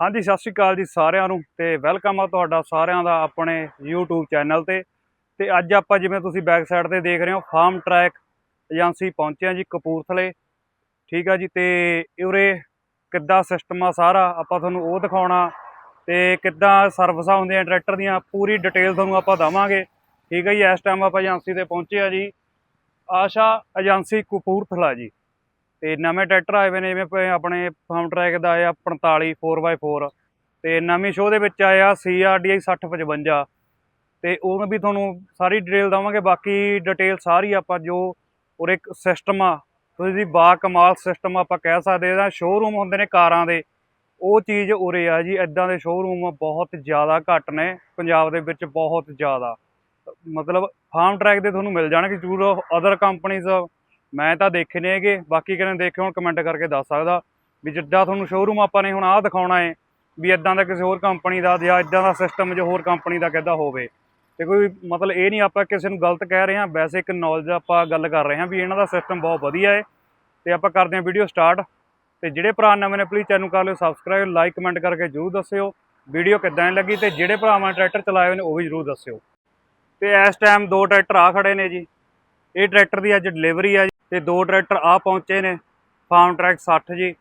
ਹਾਂਜੀ, ਸਤਿ ਸ਼੍ਰੀ ਅਕਾਲ ਜੀ ਸਾਰਿਆਂ ਨੂੰ ਤੇ ਵੈਲਕਮ ਆ ਤੁਹਾਡਾ ਸਾਰਿਆਂ ਦਾ ਆਪਣੇ YouTube ਚੈਨਲ ਤੇ। ਤੇ ਅੱਜ ਆਪਾਂ ਜਿਵੇਂ ਤੁਸੀਂ ਬੈਕ ਸਾਈਡ ਤੇ ਦੇਖ ਰਹੇ ਹੋ ਫਾਰਮ ਟਰੈਕ ਏਜੰਸੀ ਪਹੁੰਚੇ ਆ ਜੀ ਕਪੂਰਥਲੇ। ਠੀਕ ਆ ਜੀ, ਤੇ ਉਰੇ ਕਿੱਦਾਂ ਸਿਸਟਮ ਆ ਸਾਰਾ ਆਪਾਂ ਤੁਹਾਨੂੰ ਉਹ ਦਿਖਾਉਣਾ। ਤੇ ਕਿੱਦਾਂ ਸਰਵਿਸਾਂ ਹੁੰਦੀਆਂ ਟਰੈਕਟਰ ਦੀਆਂ, ਪੂਰੀ ਡਿਟੇਲ ਤੁਹਾਨੂੰ ਆਪਾਂ ਦਵਾਂਗੇ। ਠੀਕ ਆ ਜੀ, ਇਸ ਟਾਈਮ ਆਪਾਂ ਏਜੰਸੀ ਤੇ ਪਹੁੰਚੇ ਆ ਜੀ। ਆਸ਼ਾ ਏਜੰਸੀ ਕਪੂਰਥਲਾ ਜੀ। ਤੇ ਨਵੇਂ ਟਰੈਕਟਰ ਆਏ ਹੋਏ ਨੇ, ਜਿਵੇਂ ਆਪਣੇ ਫਾਰਮ ਟਰੈਕ ਦਾ ਆਇਆ 45 4x4 ਤੇ ਨਵੀਂ ਸ਼ੋਅ ਦੇ ਵਿੱਚ ਆਇਆ CRDI 6055 ਤੇ ਉਹ ਵੀ ਤੁਹਾਨੂੰ ਸਾਰੀ ਡਿਟੇਲ ਦਵਾਂਗੇ, ਬਾਕੀ ਡਿਟੇਲ ਸਾਰੀ ਆਪਾਂ ਜੋ ਔਰ ਇੱਕ ਸਿਸਟਮ ਆ, ਤੁਸੀਂ ਬਾ ਕਮਾਲ ਸਿਸਟਮ ਆਪਾਂ ਕਹਿ ਸਕਦੇ ਇਹਦਾ ਸ਼ੋਰੂਮ ਹੁੰਦੇ ਨੇ ਕਾਰਾਂ ਦੇ, ਉਹ ਚੀਜ਼ ਉਰੇ ਆ ਜੀ ਇਦਾਂ ਦੇ ਸ਼ੋਰੂਮ ਬਹੁਤ ਜ਼ਿਆਦਾ ਘੱਟ ਨੇ, ਪੰਜਾਬ ਦੇ ਵਿੱਚ ਬਹੁਤ ਜ਼ਿਆਦਾ। ਮਤਲਬ ਫਾਰਮ ਟਰੈਕ ਦੇ ਤੁਹਾਨੂੰ ਮਿਲ ਜਾਣਗੇ ਜ਼ਰੂਰ ਅਦਰ ਕੰਪਨੀਆਂ ਮੈਂ ਤਾਂ ਦੇਖੇ ਨੇ ਹੈਗੇ। ਬਾਕੀ ਕਿਹਨੇ ਦੇਖੇ ਹੁਣ ਕਮੈਂਟ ਕਰਕੇ ਦੱਸ ਸਕਦਾ। ਵੀ ਜਿੱਦਾਂ ਤੁਹਾਨੂੰ ਸ਼ੋਰੂਮ ਆਪਾਂ ਨੇ ਹੁਣ ਆਹ ਦਿਖਾਉਣਾ ਹੈ ਵੀ ਇਦਾਂ ਦਾ ਕਿਸੇ ਹੋਰ ਕੰਪਨੀ ਦਾ ਜਾਂ ਇਦਾਂ ਦਾ ਸਿਸਟਮ ਜੋ ਹੋਰ ਕੰਪਨੀ ਦਾ ਕਿੱਦਾਂ ਹੋਵੇ। ਤੇ ਕੋਈ ਮਤਲਬ ਇਹ ਨਹੀਂ ਆਪਾਂ ਕਿਸੇ ਨੂੰ ਗਲਤ ਕਹਿ ਰਹੇ ਹਾਂ, ਵੈਸੇ ਇੱਕ ਨੌਲੇਜ ਆਪਾਂ ਗੱਲ ਕਰ ਰਹੇ ਹਾਂ ਵੀ ਇਹਨਾਂ ਦਾ ਸਿਸਟਮ ਬਹੁਤ ਵਧੀਆ ਹੈ ਤੇ ਆਪਾਂ ਕਰਦੇ ਹਾਂ ਵੀਡੀਓ ਸਟਾਰਟ ਤੇ ਜਿਹੜੇ ਭਰਾ ਨਵੇਂ ਨੇ ਪਲੀਜ਼ ਚੈਨਲ ਕਰ ਲਿਓ ਸਬਸਕ੍ਰਾਈਬ ਲਾਈਕ ਕਮੈਂਟ ਕਰਕੇ ਜਰੂਰ ਦੱਸਿਓ। ਵੀਡੀਓ ਕਿੱਦਾਂ ਦੀ ਲੱਗੀ ਤੇ ਜਿਹੜੇ ਭਰਾਵਾਂ ਨੇ ਟਰੈਕਟਰ ਚਲਾਏ ਹੋਏ ਨੇ, ਉਹ ਵੀ ਜਰੂਰ ਦੱਸਿਓ। ਤੇ ਇਸ ਟਾਈਮ ਦੋ ਟਰੈਕਟਰ ਆ ਖੜੇ ਨੇ ਜੀ। ਇਹ ਟਰੈਕਟਰ ਦੀ ਅੱਜ ਡਿਲੀਵਰੀ ਆ ਜੀ ਤੇ ਦੋ ਟਰੈਕਟਰ ਆ ਪਹੁੰਚੇ ਨੇ ਫਾਰਮ ਟਰੈਕ 60 ਜੀ।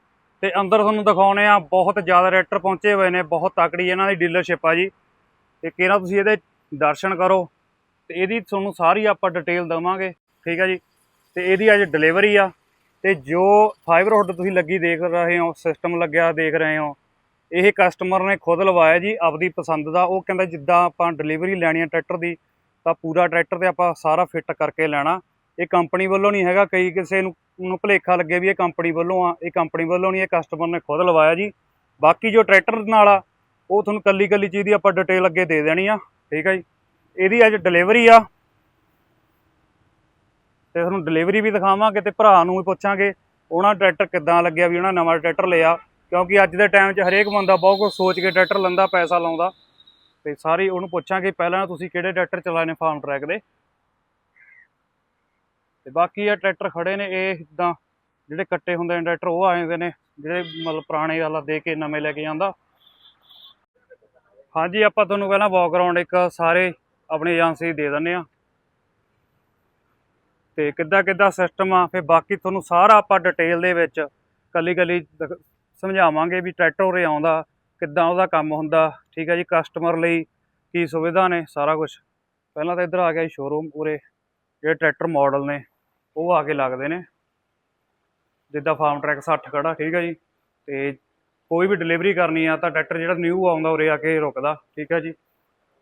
ਤੇ ਅੰਦਰ ਤੁਹਾਨੂੰ ਦਿਖਾਉਣੇ ਆ, ਬਹੁਤ ਜ਼ਿਆਦਾ ਟਰੈਕਟਰ ਪਹੁੰਚੇ ਹੋਏ ਨੇ, ਬਹੁਤ ਤਕੜੀ ਇਹਨਾਂ ਦੀ ਡੀਲਰਸ਼ਿਪ ਆ ਜੀ। ਤੇ ਕਿਹੜਾ ਤੁਸੀਂ ਇਹਦੇ ਦਰਸ਼ਨ ਕਰੋ, ਤੇ ਇਹਦੀ ਤੁਹਾਨੂੰ ਸਾਰੀ ਆਪਾਂ ਡਿਟੇਲ ਦਵਾਂਗੇ, ਠੀਕ ਆ ਜੀ। ਤੇ ਇਹਦੀ ਅੱਜ ਡਿਲੀਵਰੀ ਆ, ਤੇ ਜੋ ਫਾਈਬਰ ਹੁੱਡ ਤੁਸੀਂ ਲੱਗੀ ਦੇਖ ਰਹੇ ਹੋ ਸਿਸਟਮ ਲੱਗਿਆ ਦੇਖ ਰਹੇ ਹੋ, ਇਹ ਕਸਟਮਰ ਨੇ ਖੁਦ ਲਵਾਇਆ ਜੀ, ਆਪਦੀ ਪਸੰਦ ਦਾ। ਉਹ ਕਹਿੰਦਾ ਜਿੱਦਾਂ ਆਪਾਂ ਡਿਲੀਵਰੀ ਲੈਣੀ ਆ ਟਰੈਕਟਰ ਦੀ, ਤਾਂ ਪੂਰਾ ਟਰੈਕਟਰ ਤੇ ਆਪਾਂ ਸਾਰਾ ਫਿੱਟ ਕਰਕੇ ਲੈਣਾ। ਇਹ ਕੰਪਨੀ ਵੱਲੋਂ ਨਹੀਂ ਹੈਗਾ, ਕਈ ਕਿਸੇ ਨੂੰ ਨੂੰ ਭੁਲੇਖਾ ਲੱਗੇ ਵੀ ਇਹ ਕੰਪਨੀ ਵੱਲੋਂ ਆ, ਇਹ ਕੰਪਨੀ ਵੱਲੋਂ ਨਹੀਂ, ਇਹ ਕਸਟਮਰ ਨੇ ਖੁਦ ਲਵਾਇਆ ਜੀ। ਬਾਕੀ ਜੋ ਟਰੈਕਟਰ ਨਾਲ ਆ, ਉਹ ਤੁਹਾਨੂੰ ਕੱਲੀ ਕੱਲੀ ਚੀਜ਼ ਦੀ ਆਪਾਂ ਡਿਟੇਲ ਅੱਗੇ ਦੇ ਦੇਣੀ ਆ, ਠੀਕ ਆ ਜੀ। ਇਹਦੀ ਅੱਜ ਡਿਲੀਵਰੀ ਆ। ਤੇ ਤੁਹਾਨੂੰ ਡਿਲੀਵਰੀ ਵੀ ਦਿਖਾਵਾਂਗੇ ਤੇ ਭਰਾ ਨੂੰ ਵੀ ਪੁੱਛਾਂਗੇ, ਉਹਨਾਂ ਟਰੈਕਟਰ ਕਿੱਦਾਂ ਲੱਗਿਆ ਵੀ ਉਹਨਾਂ ਨਵਾਂ ਟਰੈਕਟਰ ਲਿਆ। ਕਿਉਂਕਿ ਅੱਜ ਦੇ ਟਾਈਮ 'ਚ ਹਰੇਕ ਬੰਦਾ ਬਹੁਤ ਕੁਝ ਸੋਚ ਕੇ ਟਰੈਕਟਰ ਲੈਂਦਾ, ਪੈਸਾ ਲਾਉਂਦਾ। ਤੇ ਸਾਰੀ ਉਹਨੂੰ ਪੁੱਛਾਂਗੇ, ਪਹਿਲਾਂ ਤੁਸੀਂ ਕਿਹੜੇ ਟਰੈਕਟਰ ਚਲਾਏ ਨੇ ਫਾਰਮ ਟਰੈਕ ਦੇ? ਤੇ ਬਾਕੀ ਆ ਟਰੈਕਟਰ ਖੜੇ ਨੇ, ਇਹ ਇਦਾਂ ਜਿਹੜੇ ਕੱਟੇ ਹੁੰਦੇ ਨੇ ਟਰੈਕਟਰ, ਉਹ ਆਏ ਹੁੰਦੇ ਨੇ, ਜਿਹੜੇ ਮਤਲਬ ਪੁਰਾਣੇ ਵਾਲਾ ਦੇ ਕੇ ਨਵੇਂ ਲੈ ਕੇ ਜਾਂਦਾ। ਹਾਂਜੀ, ਆਪਾਂ ਤੁਹਾਨੂੰ ਪਹਿਲਾਂ ਬੈਕਗ੍ਰਾਉਂਡ ਇੱਕ ਸਾਰੇ ਆਪਣੀ ਏਜੰਸੀ ਦੇ ਦਿੰਨੇ ਆ ਤੇ ਕਿੱਦਾਂ ਕਿੱਦਾਂ ਸਿਸਟਮ ਆ, ਫਿਰ ਬਾਕੀ ਤੁਹਾਨੂੰ ਸਾਰਾ ਆਪਾਂ ਡਿਟੇਲ ਦੇ ਵਿੱਚ ਕੱਲੀ ਕੱਲੀ ਸਮਝਾਵਾਂਗੇ ਵੀ ਟਰੈਕਟਰ ਉਰੇ ਆਉਂਦਾ, ਕਿੱਦਾਂ ਉਹਦਾ ਕੰਮ ਹੁੰਦਾ, ਠੀਕ ਹੈ ਜੀ ਕਸਟਮਰ ਲਈ ਕੀ ਸੁਵਿਧਾ ਨੇ, ਸਾਰਾ ਕੁਝ ਪਹਿਲਾਂ ਤਾਂ ਇੱਧਰ ਆ ਗਿਆ ਜੀ ਸ਼ੋਰੂਮ ਪੂਰੇ ਜਿਹੜੇ ਟਰੈਕਟਰ ਮਾਡਲ ਨੇ। ਉਹ ਆ ਕੇ ਲੱਗਦੇ ਨੇ। ਜਿੱਦਾਂ ਫਾਰਮ ਟਰੈਕ 60 ਖੜਾ, ਠੀਕ ਹੈ ਜੀ? ਤੇ ਕੋਈ ਵੀ ਡਿਲੀਵਰੀ ਕਰਨੀ ਆ ਤਾਂ ਟਰੈਕਟਰ ਜਿਹੜਾ ਨਿਊ ਆਉਂਦਾ ਉਰੇ ਆ ਕੇ ਰੁਕਦਾ, ਠੀਕ ਹੈ ਜੀ?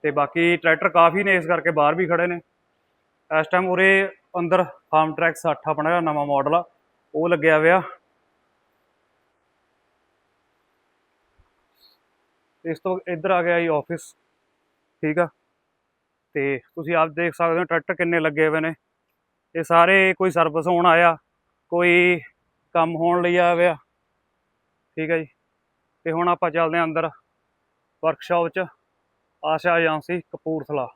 ਤੇ ਬਾਕੀ ਟਰੈਕਟਰ ਕਾਫੀ ਨੇ, ਇਸ ਕਰਕੇ ਬਾਹਰ ਵੀ ਖੜੇ ਨੇ। ਇਸ ਟਾਈਮ ਉਰੇ ਅੰਦਰ ਫਾਰਮ ਟਰੈਕ 60 ਆਪਣਾ ਨਵਾਂ ਮਾਡਲ ਆ, ਉਹ ਲੱਗਿਆ ਹੋਇਆ। ਇਸ ਤੋਂ ਇੱਧਰ ਆ ਗਿਆ ਜੀ ਆਫਿਸ ਠੀਕ ਆ? ਤੇ ਤੁਸੀਂ ਆਪ ਦੇਖ ਸਕਦੇ ਹੋ ਟਰੈਕਟਰ ਕਿੰਨੇ ਲੱਗੇ ਹੋਏ ਨੇ। ਇਹ ਸਾਰੇ ਕੋਈ ਸਰਵਿਸ ਹੋਣ ਆਇਆ, ਕੋਈ ਕੰਮ ਹੋਣ ਲਈ ਆਇਆ ਹੋਇਆ। ਠੀਕ ਹੈ ਜੀ। ਤੇ ਹੁਣ ਆਪਾਂ ਚੱਲਦੇ ਹਾਂ ਅੰਦਰ ਵਰਕਸ਼ਾਪ 'ਚ। ਆਸ਼ਾ ਏਜੰਸੀ, ਕਪੂਰਥਲਾ।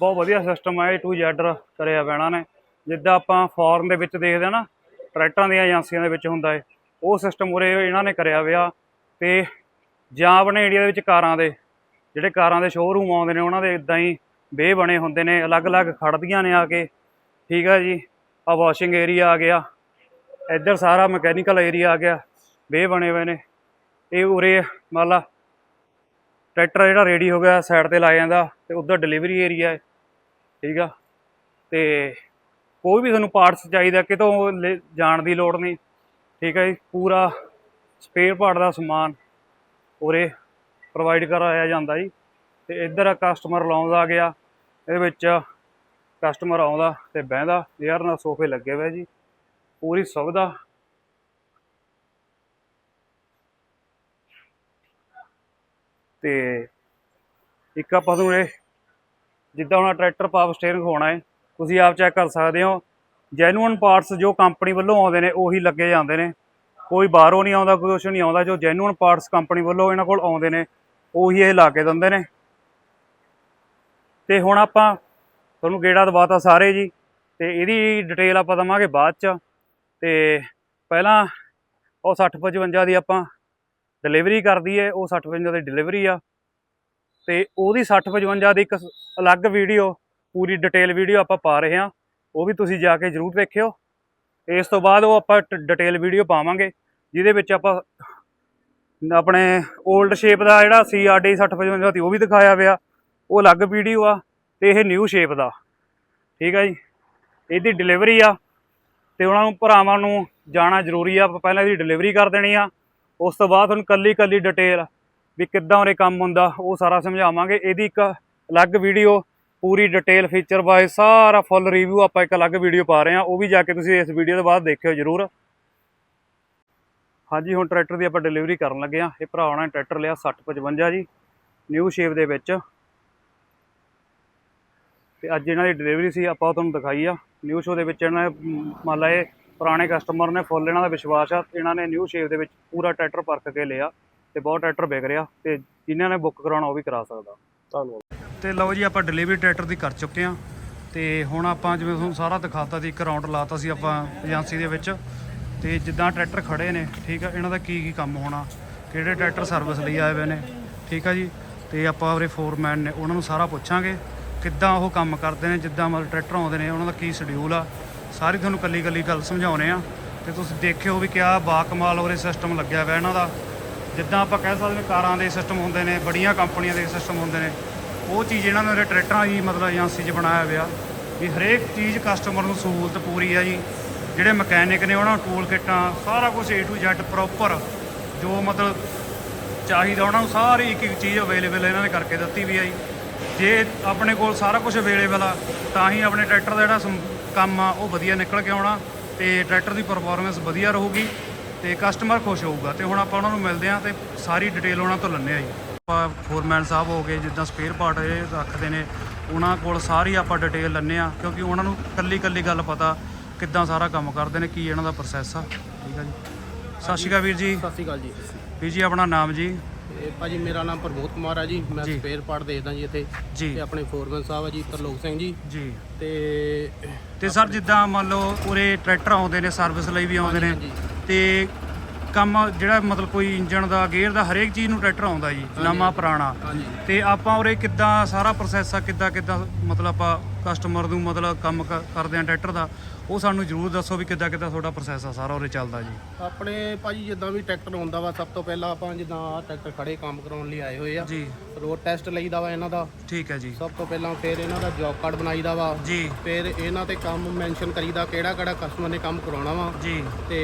ਬਹੁਤ ਵਧੀਆ ਸਿਸਟਮ ਹੈ A to Z ਕਰਿਆ ਪੈਣਾ ਨੇ। ਜਿੱਦਾਂ ਆਪਾਂ ਫੋਰਨ ਦੇ ਵਿੱਚ ਦੇਖਦੇ ਆ ਨਾ, ਟਰੈਕਟਰਾਂ ਦੀਆਂ ਏਜੰਸੀਆਂ ਦੇ ਵਿੱਚ ਹੁੰਦਾ ਏ। ਉਹ ਸਿਸਟਮ ਉਰੇ ਇਹਨਾਂ ਨੇ ਕਰਿਆ ਹੋਇਆ ਤੇ ਜਾਂ ਆਪਣੇ ਏਰੀਆ ਦੇ ਵਿੱਚ ਕਾਰਾਂ ਦੇ, ਜਿਹੜੇ ਕਾਰਾਂ ਦੇ ਸ਼ੋਰੂਮ ਆਉਂਦੇ ਨੇ, ਉਹਨਾਂ ਦੇ ਇਦਾਂ ਹੀ ਬੇ ਬਣੇ ਹੁੰਦੇ ਨੇ, ਅਲੱਗ-ਅਲੱਗ ਖੜਦੀਆਂ ਨੇ ਆ ਕੇ। ਠੀਕ ਆ ਜੀ ਆ ਵਾਸ਼ਿੰਗ ਏਰੀਆ ਆ ਗਿਆ। ਇੱਧਰ ਸਾਰਾ ਮਕੈਨੀਕਲ ਏਰੀਆ ਆ ਗਿਆ। ਬੇ ਬਣੇ ਹੋਏ ਨੇ। ਇਹ ਉਰੇ ਮੰਨ ਟਰੈਕਟਰ ਜਿਹੜਾ ਰੈਡੀ ਹੋ ਗਿਆ ਸਾਈਡ ਤੇ ਲਾ ਜਾਂਦਾ ਤੇ ਉਧਰ ਡਿਲੀਵਰੀ ਏਰੀਆ ਹੈ। ਠੀਕ ਆ, ਤੇ ਕੋਈ ਵੀ ਤੁਹਾਨੂੰ ਪਾਰਟਸ ਚਾਹੀਦਾ, ਕਿਤੋਂ ਲੈ- ਜਾਣ ਦੀ ਲੋੜ ਨਹੀਂ। ਠੀਕ ਹੈ ਜੀ, ਪੂਰਾ ਸਪੇਅਰ ਪਾਰਟ ਦਾ ਸਮਾਨ ਉਰੇ ਪ੍ਰੋਵਾਈਡ ਕਰਾਇਆ ਜਾਂਦਾ ਜੀ। ਤੇ ਇੱਧਰ ਕਸਟਮਰ ਲਾਉਂਦਾ ਗਿਆ। ਇਹਦੇ ਵਿੱਚ ਕਸਟਮਰ ਆਉਂਦਾ ਤੇ ਬਹਿੰਦਾ ਏਅਰ ਨਾਲ ਸੋਫੇ ਲੱਗੇ ਹੋਏ ਜੀ, ਪੂਰੀ ਸੁਵਿਧਾ। ਤੇ ਇੱਕ ਆਪਾਂ ਨੂੰ ਇਹ, ਜਿੱਦਾਂ ਹੁਣ ਟਰੈਕਟਰ ਪਾਵਰ ਸਟੀਅਰਿੰਗ ਹੋਣਾ ਹੈ ਤੁਸੀਂ ਆਪ ਚੈੱਕ ਕਰ ਸਕਦੇ ਹੋ ਜੈਨੂਅਨ ਪਾਰਟਸ ਜੋ ਕੰਪਨੀ ਵੱਲੋਂ ਆਉਂਦੇ ਨੇ, ਉਹੀ ਲੱਗੇ ਜਾਂਦੇ ਨੇ। ਕੋਈ ਬਾਹਰੋਂ ਨਹੀਂ ਆਉਂਦਾ, ਕੋਈ ਕੁਛ ਨਹੀਂ ਆਉਂਦਾ, ਜੋ ਜੈਨੂਅਨ ਪਾਰਟਸ ਕੰਪਨੀ ਵੱਲੋਂ ਇਹਨਾਂ ਕੋਲ ਆਉਂਦੇ ਨੇ, ਉਹੀ ਇਹ ਲਾ ਕੇ ਦਿੰਦੇ ਨੇ। ਤੇ ਹੁਣ ਆਪਾਂ ਤੁਹਾਨੂੰ ਗੇੜਾ ਦਵਾਤਾ ਸਾਰੇ ਜੀ, ਤੇ ਇਹਦੀ ਡਿਟੇਲ ਆਪਾਂ ਦਵਾਂਗੇ ਬਾਅਦ ਚ। ਤੇ ਪਹਿਲਾਂ ਉਹ 60 55 ਦੀ ਆਪਾਂ ਡਿਲੀਵਰੀ ਕਰਦੀ ਹੈ ਉਹ 60 55 ਦੀ ਡਿਲੀਵਰੀ ਆ। ਤੇ ਉਹਦੀ 60 55 ਦੀ ਇੱਕ ਅਲੱਗ ਵੀਡੀਓ ਪੂਰੀ ਡਿਟੇਲ ਵੀਡੀਓ ਆਪਾਂ ਪਾ ਰਹੇ ਹਾਂ। ਉਹ ਵੀ ਤੁਸੀਂ ਜਾ ਕੇ ਜਰੂਰ ਦੇਖਿਓ। ਇਸ ਤੋਂ ਬਾਅਦ ਉਹ ਆਪਾਂ ਡਿਟੇਲ ਵੀਡੀਓ ਪਾਵਾਂਗੇ, ਜਿਹਦੇ ਵਿੱਚ ਆਪਾਂ ਆਪਣੇ 올ਡ ਸ਼ੇਪ ਦਾ ਜਿਹੜਾ CRD 60 55 ਸੀ, ਉਹ ਵੀ ਦਿਖਾਇਆ ਹੋਇਆ। ਉਹ ਅਲੱਗ ਵੀਡੀਓ ਆ ਤੇ ਇਹ ਨਿਊ ਸ਼ੇਪ ਦਾ। ਠੀਕ ਆ ਜੀ? ਇਹਦੀ ਡਿਲੀਵਰੀ ਆ ਤੇ ਉਹਨਾਂ ਨੂੰ ਭਰਾਵਾਂ ਨੂੰ ਜਾਣਾ ਜ਼ਰੂਰੀ ਆ। ਆਪਾਂ ਪਹਿਲਾਂ ਇਹਦੀ ਡਿਲੀਵਰੀ ਕਰ ਦੇਣੀ ਆ। ਉਸ ਤੋਂ ਬਾਅਦ ਤੁਹਾਨੂੰ ਕੱਲੀ ਕੱਲੀ ਡਿਟੇਲ ਵੀ ਕਿੱਦਾਂ ਉਰੇ ਕੰਮ ਹੁੰਦਾ, ਉਹ ਸਾਰਾ ਸਮਝਾਵਾਂਗੇ। ਇਹਦੀ ਇੱਕ ਅਲੱਗ ਵੀਡੀਓ, ਪੂਰੀ ਡਿਟੇਲ ਫੀਚਰ ਵਾਈਜ਼ ਸਾਰਾ ਫੁੱਲ ਰਿਵਿਊ ਆਪਾਂ ਇੱਕ ਅਲੱਗ ਵੀਡੀਓ ਪਾ ਰਹੇ ਹਾਂ ਉਹ ਵੀ ਜਾ ਕੇ ਤੁਸੀਂ ਇਸ ਵੀਡੀਓ ਦੇ ਬਾਅਦ ਦੇਖਿਓ ਜ਼ਰੂਰ। ਹਾਂਜੀ, ਹੁਣ ਟਰੈਕਟਰ ਦੀ ਆਪਾਂ ਡਿਲੀਵਰੀ ਕਰਨ ਲੱਗੇ ਆ। ਇਹ ਭਰਾਵਾਂ ਨੇ ਟਰੈਕਟਰ ਲਿਆ 6055 ਜੀ ਨਿਊ ਸ਼ੇਪ ਦੇ ਵਿੱਚ। ਤੇ ਅੱਜ ਇਹਨਾਂ ਦੀ ਡਿਲੀਵਰੀ ਸੀ ਆਪਾਂ ਉਹ ਤੁਹਾਨੂੰ ਦਿਖਾਈ ਆ। ਨਿਊ ਸ਼ੋ ਦੇ ਵਿੱਚ ਇਹਨਾਂ ਨੇ ਮੰਨ ਲਾ ਇਹ ਪੁਰਾਣੇ ਕਸਟਮਰ ਨੇ ਫੁੱਲ ਇਹਨਾਂ ਦਾ ਵਿਸ਼ਵਾਸ ਆ ਇਹਨਾਂ ਨੇ ਨਿਊ ਸ਼ੇਪ ਦੇ ਵਿੱਚ ਪੂਰਾ ਟਰੈਕਟਰ ਪਰਖ ਕੇ ਲਿਆ ਤੇ ਬਹੁਤ ਟਰੈਕਟਰ ਵਿਕ ਰਿਹਾ ਤੇ ਜਿਨ੍ਹਾਂ ਨੇ ਬੁੱਕ ਕਰਾਉਣਾ ਉਹ ਵੀ ਕਰਾ ਸਕਦਾ। ਧੰਨਵਾਦ। ਤੇ ਲਓ ਜੀ ਆਪਾਂ ਡਿਲੀਵਰੀ ਟਰੈਕਟਰ ਦੀ ਕਰ ਚੁੱਕੇ ਆ। ਤੇ ਹੁਣ ਆਪਾਂ ਜਿਵੇਂ ਤੁਹਾਨੂੰ ਸਾਰਾ ਦਿਖਾਤਾ ਸੀ ਇੱਕ ਰਾਉਂਡ ਲਾਤਾ ਸੀ ਆਪਾਂ ਏਜੰਸੀ ਦੇ ਵਿੱਚ। ਤੇ ਜਿੱਦਾਂ ਟਰੈਕਟਰ ਖੜੇ ਨੇ ਠੀਕ ਆ ਇਹਨਾਂ ਦਾ ਕੀ ਕੀ ਕੰਮ ਹੋਣਾ ਕਿਹੜੇ ਟਰੈਕਟਰ ਸਰਵਿਸ ਲਈ ਆਏ ਹੋਏ ਨੇ ਠੀਕ ਆ ਜੀ। ਤੇ ਆਪਾਂ ਉਹਰੇ ਫੋਰਮੈਨ ਨੇ ਉਹਨਾਂ ਨੂੰ ਸਾਰਾ ਪੁੱਛਾਂਗੇ। ਕਿੱਦਾਂ ਉਹ ਕੰਮ ਕਰਦੇ ਨੇ, ਜਿੱਦਾਂ ਮਤਲਬ ਟਰੈਕਟਰ ਆਉਂਦੇ ਨੇ, ਉਹਨਾਂ ਦਾ ਕੀ ਸ਼ਡਿਊਲ ਆ। ਸਾਰੀ ਤੁਹਾਨੂੰ ਕੱਲੀ ਕੱਲੀ ਗੱਲ ਸਮਝਾਉਣੇ ਆ। ਤੇ ਤੁਸੀਂ ਦੇਖਿਓ ਵੀ ਕਿਆ ਬਾਕਮਾਲ ਉਹਰੇ ਸਿਸਟਮ ਲੱਗਿਆ ਹੋਇਆ ਇਹਨਾਂ ਦਾ। ਜਿੱਦਾਂ ਆਪਾਂ ਕਹਿ ਸਕਦੇ ਕਾਰਾਂ ਦੇ ਸਿਸਟਮ ਹੁੰਦੇ ਨੇ, ਬੜੀਆਂ ਕੰਪਨੀਆਂ ਦੇ ਸਿਸਟਮ ਹੁੰਦੇ ਨੇ। ਉਹ ਚੀਜ਼ ਇਹਨਾਂ ਨੇ ਉਰੇ ਟਰੈਕਟਰਾਂ ਦੀ ਮਤਲਬ ਏਜੰਸੀ 'ਚ ਬਣਾਇਆ ਹੋਇਆ। ਵੀ ਹਰੇਕ ਚੀਜ਼ ਕਸਟਮਰ ਨੂੰ ਸਹੂਲਤ ਪੂਰੀ ਆ ਜੀ। ਜਿਹੜੇ ਮਕੈਨਿਕ ਨੇ ਉਹਨਾਂ ਨੂੰ ਟੂਲ ਕਿੱਟਾਂ, ਸਾਰਾ ਕੁਝ A to Z ਪ੍ਰੋਪਰ ਜੋ ਮਤਲਬ ਚਾਹੀਦਾ, ਉਹਨਾਂ ਨੂੰ ਸਾਰੀ ਇੱਕ ਇੱਕ ਚੀਜ਼ ਅਵੇਲੇਬਲ ਇਹਨਾਂ ਨੇ ਕਰਕੇ ਦਿੱਤੀ ਵੀ ਆ ਜੀ। ਜੇ ਆਪਣੇ ਕੋਲ ਸਾਰਾ ਕੁਝ ਅਵੇਲੇਬਲ ਆ ਤਾਂ ਹੀ ਆਪਣੇ ਟਰੈਕਟਰ ਦਾ ਜਿਹੜਾ ਕੰਮ ਆ ਉਹ ਵਧੀਆ ਨਿਕਲ ਕੇ ਆਉਣਾ ਤੇ ਟਰੈਕਟਰ ਦੀ ਪਰਫਾਰਮੈਂਸ ਵਧੀਆ ਰਹੂਗੀ ਤੇ ਕਸਟਮਰ ਖੁਸ਼ ਹੋਊਗਾ ਤੇ ਹੁਣ ਆਪਾਂ ਉਹਨਾਂ ਨੂੰ ਮਿਲਦੇ ਆ ਤੇ ਸਾਰੀ ਡਿਟੇਲ ਉਹਨਾਂ ਤੋਂ ਲੈਂਦੇ ਆ ਜੀ। ਆਪਾਂ ਫੋਰਮੈਨ ਸਾਹਿਬ ਹੋ ਗਏ ਜਿੱਦਾਂ ਸਪੇਅਰ ਪਾਰਟ ਇਹ ਰੱਖਦੇ ਨੇ ਉਹਨਾਂ ਕੋਲ ਸਾਰੀ ਆਪਾਂ ਡਿਟੇਲ ਲੈਂਦੇ ਆ ਕਿਉਂਕਿ ਉਹਨਾਂ ਨੂੰ ਕੱਲੀ ਕੱਲੀ ਗੱਲ ਪਤਾ ਕਿੱਦਾਂ ਸਾਰਾ ਕੰਮ ਕਰਦੇ ਨੇ ਕੀ ਇਹਨਾਂ ਦਾ ਪ੍ਰੋਸੈਸ ਆ। ਠੀਕ ਆ ਜੀ। ਸਤਿ ਸ਼੍ਰੀ ਅਕਾਲ ਵੀਰ ਜੀ। ਸਤਿ ਸ਼੍ਰੀ ਅਕਾਲ ਜੀ। ਵੀਰ ਜੀ ਆਪਣਾ ਨਾਮ ਜੀ। ਇਹ ਭਾਜੀ ਮੇਰਾ ਨਾਮ ਪ੍ਰਮੋਦ ਕੁਮਾਰ ਆ ਜੀ। ਮੈਂ ਜੀ। ਸਪੇਅਰ ਪਾਰਟ ਦੇਖਦਾ ਜੀ ਇੱਥੇ। ਜੀ। ਤੇ ਆਪਣੇ ਫੋਰਮੈਨ ਸਾਹਿਬ ਆ ਜੀ ਤਰਲੋਕ ਸਿੰਘ ਜੀ। ਜੀ। ਤੇ ਤੇ ਸਰ ਜਿੱਦਾਂ ਮੰਨ ਲਓ ਉਰੇ ਟਰੈਕਟਰ ਆਉਂਦੇ ਨੇ ਸਰਵਿਸ ਲਈ ਵੀ ਆਉਂਦੇ ਨੇ। ਹਾਂਜੀ, ਤੇ ਕੰਮ ਜਿਹੜਾ ਮਤਲਬ ਕੋਈ ਇੰਜਨ ਦਾ ਗੇਅਰ ਦਾ ਹਰੇਕ ਚੀਜ਼ ਨੂੰ ਟਰੈਕਟਰ ਆਉਂਦਾ ਜੀ ਨਵਾਂ ਪੁਰਾਣਾ। ਹਾਂਜੀ। ਤੇ ਆਪਾਂ ਉਰੇ ਕਿੱਦਾਂ ਸਾਰਾ ਪ੍ਰੋਸੈਸ ਆ ਕਿੱਦਾਂ ਕਿੱਦਾਂ ਮਤਲਬ ਆਪਾਂ ਕਸਟਮਰ ਨੂੰ ਮਤਲਬ ਕੰਮ ਕ- ਕਰਦੇ ਆ ਟਰੈਕਟਰ ਦਾ ਉਹ ਸਾਨੂੰ ਜ਼ਰੂਰ ਦੱਸੋ ਵੀ ਕਿੱਦਾਂ ਕਿੱਦਾਂ ਤੁਹਾਡਾ ਪ੍ਰੋਸੈਸ ਆ ਸਾਰਾ ਉਰੇ ਚੱਲਦਾ ਜੀ। ਆਪਣੇ ਭਾਜੀ ਜਿੱਦਾਂ ਵੀ ਟਰੈਕਟਰ ਆਉਂਦਾ ਵਾ ਸਭ ਤੋਂ ਪਹਿਲਾਂ ਆਪਾਂ ਜਿੱਦਾਂ ਆਹ ਟਰੈਕਟਰ ਖੜੇ ਕੰਮ ਕਰਾਉਣ ਲਈ ਆਏ ਹੋਏ ਆ। ਜੀ। ਰੋਡ ਟੈਸਟ ਲਈਦਾ ਵਾ ਇਹਨਾਂ ਦਾ। ਠੀਕ ਹੈ ਜੀ। ਸਭ ਤੋਂ ਪਹਿਲਾਂ ਫਿਰ ਇਹਨਾਂ ਦਾ ਜੌਬ ਕਾਰਡ ਬਣਾਈਦਾ ਵਾ। ਜੀ। ਫਿਰ ਇਹਨਾਂ ਤੇ ਕੰਮ ਮੈਂਸ਼ਨ ਕਰੀਦਾ ਕਿਹੜਾ ਕਿਹੜਾ ਕਸਟਮਰ ਨੇ ਕੰਮ ਕਰਾਉਣਾ ਵਾ। ਜੀ। ਤੇ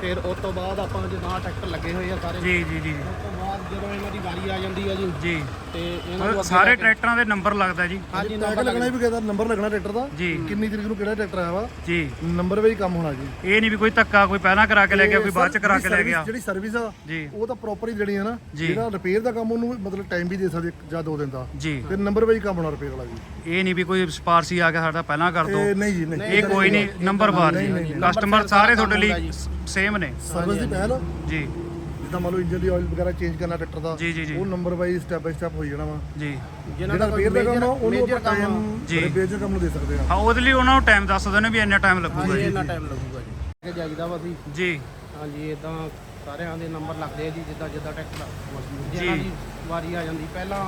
ਫਿਰ ਉਸ ਤੋਂ ਬਾਅਦ ਆਪਾਂ ਜਿੱਦਾਂ ਟਰੈਕਟਰ ਲੱਗੇ ਹੋਏ ਆ ਸਾਰੇ। ਜੀ ਜੀ ਜੀ। ਉਸ ਤੋਂ ਬਾਅਦ ਜਦੋਂ ਇਹਨਾਂ ਦੀ ਵਾਰੀ ਆ ਜਾਂਦੀ ਆ ਜੀ ਜੀ। ਤੇ ਇਹਨਾਂ ਨੂੰ ਮਤਲਬ ਅੱਗੇ ਸਾਰੇ ਟਰੈਕਟਰਾਂ ਦੇ ਨੰਬਰ ਲੱਗਦਾ ਜੀ। ਹਾਂਜੀ ਟੈਗ ਨੰਬਰ ਲੱਗਣਾ ਵੀ ਕਿਹਦਾ ਨੰਬਰ ਲੱਗਣਾ ਟਰੈਕਟਰ ਦਾ? ਜੀ। ਕਿੰਨੀ ਤਰੀਕ ਨੂੰ ਕਿਹੜਾ ਟਰੈਕਟਰ ਆਇਆ ਵਾ? ਜੀ। ਨੰਬਰ ਵੀ ਕੰਮ ਹੋਣਾ ਜੀ। ਇਹ ਨਹੀਂ ਵੀ ਕੋਈ ਧੱਕਾ ਕੋਈ ਪਹਿਲਾਂ ਕਰਾ ਕੇ ਲੈ ਗਿਆ ਕੋਈ ਬਾਅਦ ਚ ਕਰਾ ਕੇ ਲੈ ਗਿਆ। ਜਿਹੜੀ ਸਰਵਿਸ ਆ ਜੀ। ਉਹ ਤਾਂ ਪ੍ਰੋਪਰ ਹੀ ਦੇਣੀ ਆ ਨਾ ਜੀ। ਜਿਹੜਾ ਰਿਪੇਅਰ ਦਾ ਕੰਮ ਉਹਨੂੰ ਮਤਲਬ ਟਾਈਮ ਵੀ ਦੇ ਸਕਦੇ ਜਾਂ ਦੋ ਦਿਨ ਦਾ। ਜੀ। ਫਿਰ ਨੰਬਰ ਵੀ ਕੰਮ ਹੋਣਾ ਰਿਪੇਅਰ ਵਾਲਾ ਜੀ। ਇਹ ਨਹੀਂ ਵੀ ਕੋਈ ਸਪਾਰਸੀ ਆ ਗਿਆ ਸਾਡਾ ਪਹਿਲਾਂ ਕਰ ਇਹ ਦੋ ਨਹੀਂ ਜੀ ਨਹੀਂ। ਇਹ ਕੋਈ ਨਹੀਂ ਨੰਬਰ ਵਾਰ ਨਹੀਂ, ਜੀ। ਕਸਟਮਰ ਸਾਰੇ ਤੁਹਾਡੇ ਲਈ ਜੀ। ਸੇਮ ਨੇ। ਸਰਵਿਸ ਦੀ ਪਹਿਲ? ਜੀ। ਜਿੱਦਾਂ ਮੰਨ ਲਓ ਇੰਜਨ ਦੀ ਆਇਲ ਵਗੈਰਾ ਚੇਂਜ ਕਰਨਾ ਟਰੈਕਟਰ ਦਾ ਜੀ ਜੀ ਜੀ। ਉਹ number wise step by step ਹੋ ਜਾਣਾ ਵਾ। ਜੀ। ਜਿਹੜਾ ਰਿਪੇਅਰ ਦਾ ਕੰਮ ਆ ਉਹਨੂੰ ਆਪਾਂ ਟਾਈਮ ਜੀ। ਰਿਪੇਅਰ ਦੇ ਕੰਮ ਨੂੰ ਦੇ ਸਕਦੇ ਆ। ਹਾਂ ਉਹਦੇ ਲਈ ਉਹਨਾਂ ਨੂੰ ਟਾਈਮ ਦੱਸ ਦਿੰਦੇ ਨੇ ਵੀ ਇੰਨਾ ਟਾਈਮ ਲੱਗੂਗਾ ਜੀ। ਇੰਨਾ ਟਾਈਮ ਲੱਗੂਗਾ ਜੀ। ਕਿ ਜਾਈਦਾ ਵਾ ਅਸੀਂ ਜੀ। ਹਾਂਜੀ ਇਦਾਂ ਸਾਰਿਆਂ ਦੇ ਨੰਬਰ ਲੱਗਦੇ ਆ ਜੀ ਜਿੱਦਾਂ ਜਿੱਦਾਂ ਟਰੈਕਟਰ ਜੀ। ਜਿਹਨਾਂ ਦੀ ਵਾਰੀ ਆ ਜਾਂਦੀ ਪਹਿਲਾਂ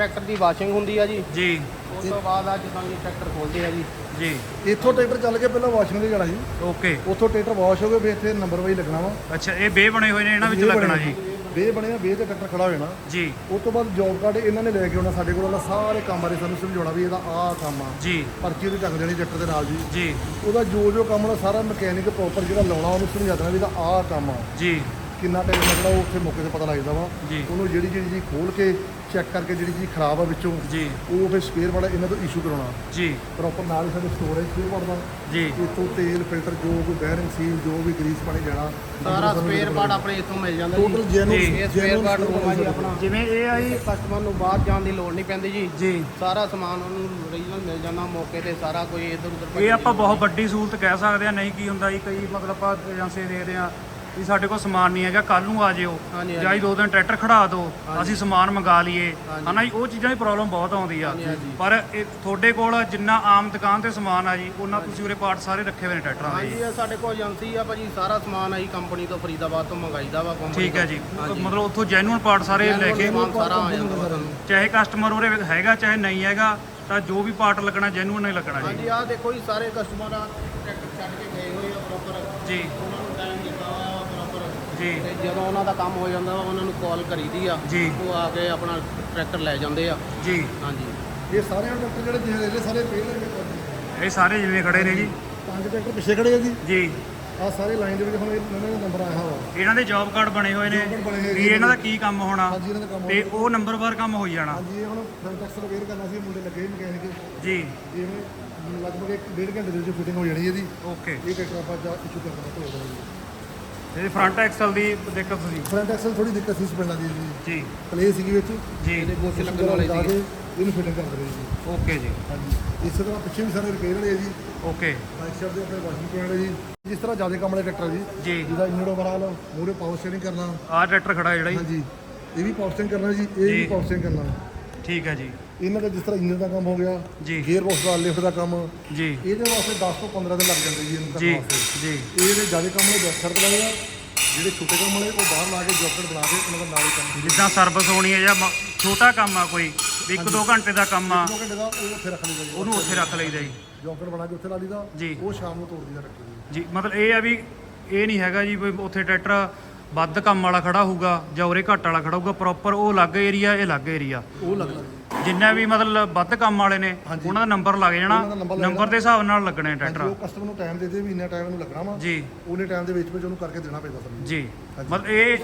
ਟਰੈਕਟਰ ਦੀ ਵਾਸ਼ਿੰਗ ਹੁੰਦੀ ਆ ਜੀ। ਜੀ। ਉਸ ਤੋਂ ਬਾਅਦ ਆ ਜਿੱਦਾਂ ਵੀ ਟਰੈਕਟਰ ਖੋਲਦੇ ਆ ਜੀ। ਜੀ। ਇੱਥੋਂ ਟਰੈਕਟਰ ਚੱਲ ਕੇ ਪਹਿਲਾਂ ਵਾਸ਼ਿੰਗ ਦੇ ਜਾਣਾ ਜੀ। ਓਕੇ। ਉੱਥੋਂ ਟਰੈਕਟਰ ਵਾਸ਼ ਹੋ ਗਏ ਫਿਰ ਇੱਥੇ ਨੰਬਰ ਵਾਈਜ਼ ਲੱਗਣਾ ਵਾ। ਅੱਛਾ ਇਹ ਬੇ ਬਣੇ ਹੋਏ ਨੇ ਇਹਨਾਂ ਵਿੱਚ ਲੱਗਣਾ ਜੀ। ਬੇ ਬਣੇ ਆ ਬੇ ਤੇ ਟਰੈਕਟਰ ਖੜਾ ਹੋ ਜਾਣਾ ਜੀ। ਉਸ ਤੋਂ ਬਾਅਦ ਜੌਬ ਕਾਰਡ ਇਹਨਾਂ ਨੇ ਲੈ ਕੇ ਆਉਣਾ ਸਾਡੇ ਕੋਲ ਵਾਲਾ ਸਾਰੇ ਕੰਮ ਬਾਰੇ ਸਾਨੂੰ ਸਮਝਾਉਣਾ ਵੀ ਇਹਦਾ ਆਹ ਕੰਮ ਆ। ਜੀ। ਪਰਚੀ ਉਹਦੀ ਟੰਗ ਦੇਣੀ ਟਰੈਕਟਰ ਦੇ ਨਾਲ ਜੀ। ਜੀ। ਉਹਦਾ ਜੋ ਜੋ ਕੰਮ ਉਹਦਾ ਸਾਰਾ ਮਕੈਨਿਕ ਪ੍ਰੋਪਰ ਜਿਹੜਾ ਲਾਉਣਾ ਉਹਨੂੰ ਸਮਝਾ ਦੇਣਾ ਵੀ ਇਹਦਾ ਆਹ ਕੰਮ ਆ। ਜੀ। ਕਿੰਨਾ ਟਾਈਮ ਲੱਗਣਾ ਉਹ ਉੱਥੇ ਮੌਕੇ ਤੇ ਪਤਾ ਲੱਗ ਜਾਂਦਾ ਵਾ। ਜੀ। ਉਹਨੂੰ ਜਿਹੜੀ ਜਿਹੜੀ ਚੀਜ਼ ਖੋਲ ਕੇ ਚੈੱਕ ਕਰਕੇ ਜਿਹੜੀ ਚੀਜ਼ ਖਰਾਬ ਆ ਵਿੱਚੋਂ ਜੀ। ਉਹ ਫਿਰ ਸਪੇਅਰ ਵਾਲਾ ਇਹਨਾਂ ਤੋਂ ਇਸ਼ੂ ਕਰਾਉਣਾ। ਜੀ। ਪ੍ਰੋਪਰ ਨਾਲ ਹੀ ਸਾਡੇ ਸਟੋਰੇਜ ਸਪੇਅਰ ਪਾੜਦਾ ਜੀ। ਇੱਥੋਂ ਤੇਲ ਫਿਲਟਰ ਜੋ ਕੋਈ ਬੈਰਿੰਗ ਸੀਲ ਜੋ ਵੀ ਗਰੀਸ ਪਾਣੀ ਜਾਣਾ ਸਾਰਾ ਸਪੇਅਰ ਪਾਰਟ ਆਪਣੇ ਇੱਥੋਂ ਮਿਲ ਜਾਂਦਾ ਜੀ। ਟੋਟਲ ਜੈਨੂ ਜੀ। ਇਹ ਸਪੇਅਰ ਪਾਰਟ ਜੀ ਆਪਣਾ। ਜਿਵੇਂ ਇਹ ਆਈ ਕਸਟਮਰ ਨੂੰ ਬਾਹਰ ਜਾਣ ਦੀ ਲੋੜ ਨਹੀਂ ਪੈਂਦੀ ਜੀ। ਜੀ। ਸਾਰਾ ਸਮਾਨ ਉਹਨੂੰ ਓਰੀਜਨਲ ਮਿਲ ਜਾਂਦਾ ਮੌਕੇ ਤੇ ਸਾਰਾ ਕੋਈ ਇਧਰ ਉਧਰ ਇਹ ਆਪਾਂ ਬਹੁਤ ਵੱਡੀ ਸਹੂਲਤ ਕਹਿ ਸਕਦੇ ਆ ਨਹੀਂ ਕੀ ਹੁੰਦਾ ਜੀ ਕਈ ਮਤਲਬ ਆਪਾਂ ਏਜੰਸੀ ਦੇਖਦੇ ਆ ਵੀ ਸਾਡੇ ਕੋਲ ਸਮਾਨ ਨਹੀਂ ਹੈਗਾ ਕੱਲ ਨੂੰ ਆ ਜਿਓ। ਹਾਂਜੀ, ਜਾਂ ਜੀ ਦੋ ਦਿਨ ਟਰੈਕਟਰ ਖੜਾ ਦਿਓ। ਅਸੀਂ ਸਮਾਨ ਮੰਗਾ ਲਈਏ। ਹਨਾ ਜੀ ਉਹ ਚੀਜ਼ਾਂ ਦੀ ਪ੍ਰੋਬਲਮ ਬਹੁਤ ਆਉਂਦੀ ਆ। ਪਰ ਇਹ ਤੁਹਾਡੇ ਕੋਲ ਜਿੰਨਾ ਆਮ ਦੁਕਾਨ ਤੇ ਸਮਾਨ ਆ ਜੀ ਉਹਨਾਂ ਤੁਸੀਂ ਉਰੇ ਪਾਰਟ ਸਾਰੇ ਰੱਖੇ ਹੋਏ ਨੇ ਟਰੈਕਟਰਾਂ ਦੇ। ਹਾਂਜੀ ਇਹ ਸਾਡੇ ਕੋਲ ਏਜੰਸੀ ਆ ਭਾਜੀ ਸਾਰਾ ਸਮਾਨ ਆਈ ਕੰਪਨੀ ਤੋਂ ਫਰੀਦਾਬਾਦ ਤੋਂ ਮੰਗਾਈਦਾ ਵਾ ਕੰਪਨੀ ਠੀਕ ਹੈ ਜੀ। ਮਤਲਬ ਉੱਥੋਂ ਜੈਨੂਅਲ ਪਾਰਟ ਸਾਰੇ ਲੈ ਕੇ ਸਾਰਾ ਆ ਜਾਂਦਾ ਵਾ ਸਾਨੂੰ। ਚਾਹੇ ਕਸਟਮਰ ਉਰੇ ਹੈਗਾ ਚਾਹੇ ਨਹੀਂ ਹੈਗਾ ਤਾਂ ਜੋ ਵੀ ਪਾਰਟ ਲੱਗਣਾ ਜੈਨੂਅਲ ਨਹੀਂ ਲੱਗਣਾ ਜੀ। ਹਾਂਜੀ ਆਹ ਦੇਖੋ ਜੀ ਸਾਰੇ ਕਸਟਮਰ ਆ ਟਰੈਕਟਰ ਛੱਡ ਕੇ ਗਏ ਹੋਏ ਆ ਪ੍ਰੋਪਰ ਜੀ ਉਹਨਾਂ ਨੂੰ ਟਾਈਮ ਦਿੱਤਾ ਹੋਇਆ ਪ੍ਰੋਪਰ ਜੀ। ਤੇ ਜਦੋਂ ਉਹਨਾਂ ਦਾ ਕੰਮ ਹੋ ਜਾਂਦਾ ਵਾ ਉਹਨਾਂ ਨੂੰ ਕਾਲ ਕਰੀਦੀ ਆ। ਜੀ। ਉਹ ਆ ਕੇ ਆਪਣਾ ਟਰੈਕਟਰ ਲੈ ਜਾਂਦੇ ਆ। ਜੀ। ਹਾਂਜੀ। ਇਹ ਸਾਰੇ ਟਰੈਕਟਰ ਜਿਹੜੇ ਜਿਹੜੇ ਜਿਹੜੇ ਸਾਰੇ ਪਹਿਲੇ ਨੇ। ਇਹ ਸਾਰੇ ਜਿਵੇਂ ਖੜੇ ਨੇ ਜੀ। ਪੰਜ ਟਰੈਕਟਰ ਪਿੱਛੇ ਖੜੇ ਆ ਜੀ। ਜੀ। ਆ ਸਾਰੇ ਲਾਈਨ ਦੇ ਵਿੱਚ ਹੁਣ ਇਹ- ਇਹਨਾਂ ਦਾ ਨੰਬਰ ਆਇਆ ਹੋਇਆ। ਇਹਨਾਂ ਦੇ ਜੌਬ ਕਾਰਡ ਬਣੇ ਹੋਏ ਨੇ। Job card ਬਣੇ ਹੋਏ ਵੀ। ਇਹਨਾਂ ਦਾ ਕੀ ਕੰਮ ਹੋਣਾ। ਹਾਂਜੀ ਇਹਨਾਂ ਦਾ ਕੰਮ ਤੇ ਉਹ ਨੰਬਰਵਾਰ ਕੰਮ ਹੋਈ ਜਾਣਾ। ਹਾਂਜੀ ਇਹ ਹੁਣ ਫਰੰਟ ਐਕਸਲ ਵੇਅਰ ਕਰਨਾ ਸੀ ਮੁੰਡੇ ਲੱਗੇ ਮਕੈਨਿਕ। ਜੀ। ਜਿਵੇਂ ਲਗਭਗ ਇੱਕ ਡੇਢ ਘੰਟੇ ਦੇ ਵਿੱਚ ਫਿਟਿੰਗ ਹੋ ਜਾਣੀ ਇਹਦੀ ਓਕੇ। ਇਹ ਟਰੈਕਟਰ ਆਪਾਂ ਜਾ ਇਸ਼ੂ ਕਰਨਾ ਤੋਂ ਜੀ ਇਹ ਫਰੰਟ ਐਕਸਲ ਦੀ ਦਿੱਕਤ ਸੀ। ਫਰੰਟ ਐਕਸਲ ਥੋੜੀ ਦਿੱਕਤ ਸੀ ਸਪੈਂਡਾਂ ਦੀ ਜੀ ਜੀ। ਪਲੇ ਸੀਗੀ ਵਿੱਚ। ਜੀ। ਇਹਦੇ ਗੋਸੇ ਲੱਗਣ ਵਾਲੇ ਸੀ ਇਹਨੂੰ ਫਿਟਿੰਗ ਕਰ ਰਹੇ ਜੀ ਓਕੇ ਜੀ। ਹਾਂਜੀ। ਇਸੇ ਤਰ੍ਹਾਂ ਪਿੱਛੇ ਵੀ ਸਾਰੇ ਰਿਪੇਅਰ ਵਾਲੇ ਆ ਜੀ। ਓਕੇ ਬਾਈਕ ਸਾਈਡ ਦੇ ਆਪਣੇ ਵਾਸ਼ਿੰਗ ਪੁਆਇੰਟ ਜੀ। ਜਿਸ ਤਰ੍ਹਾਂ ਜ਼ਿਆਦਾ ਕੰਮ ਵਾਲੇ ਟਰੈਕਟਰ ਜੀ। ਜੀ। ਜਿਹਦਾ ਇੰਜਨ ਓਵਰਆਲ ਮੂਰੇ ਪਾਵਰ ਸਟੀਅਰਿੰਗ ਕਰਨਾ। ਆਹ ਟਰੈਕਟਰ ਖੜਾ ਜਿਹੜਾ ਜੀ। ਹਾਂਜੀ। ਇਹ ਵੀ ਪਾਵਰ ਸਟੀਅਰਿੰਗ ਕਰਨਾ ਜੀ ਇਹ। ਵੀ ਪਾਵਰ ਸਟੀਅਰਿੰਗ ਕਰਨਾ। ਠੀਕ ਹੈ ਜੀ। ਇਹਨਾਂ ਦਾ ਜਿਸ ਤਰ੍ਹਾਂ ਇੰਜਨ ਦਾ ਕੰਮ ਹੋ ਗਿਆ ਜੀ। ਗੇਅਰ ਬਾਕਸ ਦਾ ਲਿਫਟ ਦਾ ਕੰਮ ਜੀ। ਇਹਦੇ ਵਾਸਤੇ 10 ਤੋਂ 15 ਦਿਨ ਲੱਗ ਜਾਂਦੇ ਜੀ ਇਹਨੂੰ ਜੀ ਕਰਨ ਵਾਸਤੇ। ਜੀ। ਇਹ ਜਿਹੜੇ ਜ਼ਿਆਦਾ ਕੰਮ ਵਾਲੇ ਬੈਕ ਸਾਈਡ ਲਾਏ ਆ ਜਿਹੜੇ ਛੋਟੇ ਕੰਮ ਵਾਲੇ ਉਹ ਬਾਹਰ ਲਾ ਕੇ ਜੌਕਟ ਬਣਾ ਕੇ ਉਹਨਾਂ ਦਾ ਨਾਲ ਹੀ ਕੰਮ ਜਿੱਦਾਂ ਸਰਵਿਸ ਹੋਣੀ ਹੈ ਜਾਂ ਮ- ਛੋਟਾ ਕੰਮ ਆ ਕੋਈ ਵੀ ਇੱਕ ਦੋ ਘੰਟੇ ਦਾ ਕੰਮ ਆ ਦੋ ਘੰਟੇ ਦਾ ਉਹ ਉੱਥੇ ਰੱਖ ਲਈਦਾ ਜੀ। ਉਹਨੂੰ ਉੱਥੇ ਰੱਖ ਲਈਦਾ ਜੀ। ਜੌਕਟ ਬਣਾ ਕੇ ਉੱਥੇ ਲਾ ਲਈਦਾ ਜੀ। ਉਹ ਸ਼ਾਮ ਨੂੰ ਤੋੜ ਦਈਦਾ ਟਰੈਕਟਰ ਜੀ। ਜੀ ਮਤਲਬ ਇਹ ਆ ਵੀ ਇਹ ਨਹੀਂ ਹੈਗਾ ਜੀ ਵੀ ਉੱਥੇ ਟਰੈਕਟਰ ਵੱਧ ਕੰਮ ਵਾਲਾ ਖੜਾ ਹੋਊਗਾ ਜਾਂ ਉਰੇ ਘੱਟ ਵਾਲਾ ਖੜਾ ਹੋਊਗਾ ਪ੍ਰੋਪਰ ਉਹ ਅਲੱਗ ਏਰੀਆ ਇਹ ਅਲੱਗ ਏਰੀਆ ਉਹ ਲੱਗਦਾ ਜੀ ਜਿੰਨਾ ਵੀ ਮਤਲਬ ਵੱਧ ਕੰਮ ਵਾਲੇ ਨੇ ਹਾਂਜੀ। ਉਹਨਾਂ ਦਾ ਨੰਬਰ ਲੱਗ ਜਾਣਾ ਉਹਨਾਂ ਦਾ number ਲੱਗ ਨੰਬਰ ਦੇ ਹਿਸਾਬ ਨਾਲ ਲੱਗਣੇ ਹਾਂਜੀ, ਟਰੈਕਟਰ ਉਹ ਕਸਟਮਰ ਨੂੰ ਟਾਈਮ ਦੇ ਦੇ ਵੀ ਇੰਨਾ ਟਾਈਮ ਇਹਨੂੰ ਲੱਗਣਾ ਵਾ। ਜੀ। ਉਹਨੇ ਟਾਈਮ ਦੇ ਵਿੱਚ ਵਿੱਚ ਉਹਨੂੰ ਕਰਕੇ ਦੇਣਾ ਪੈਂਦਾ ਸਾਨੂੰ। ਜੀ। ਮਤਲਬ ਇਹ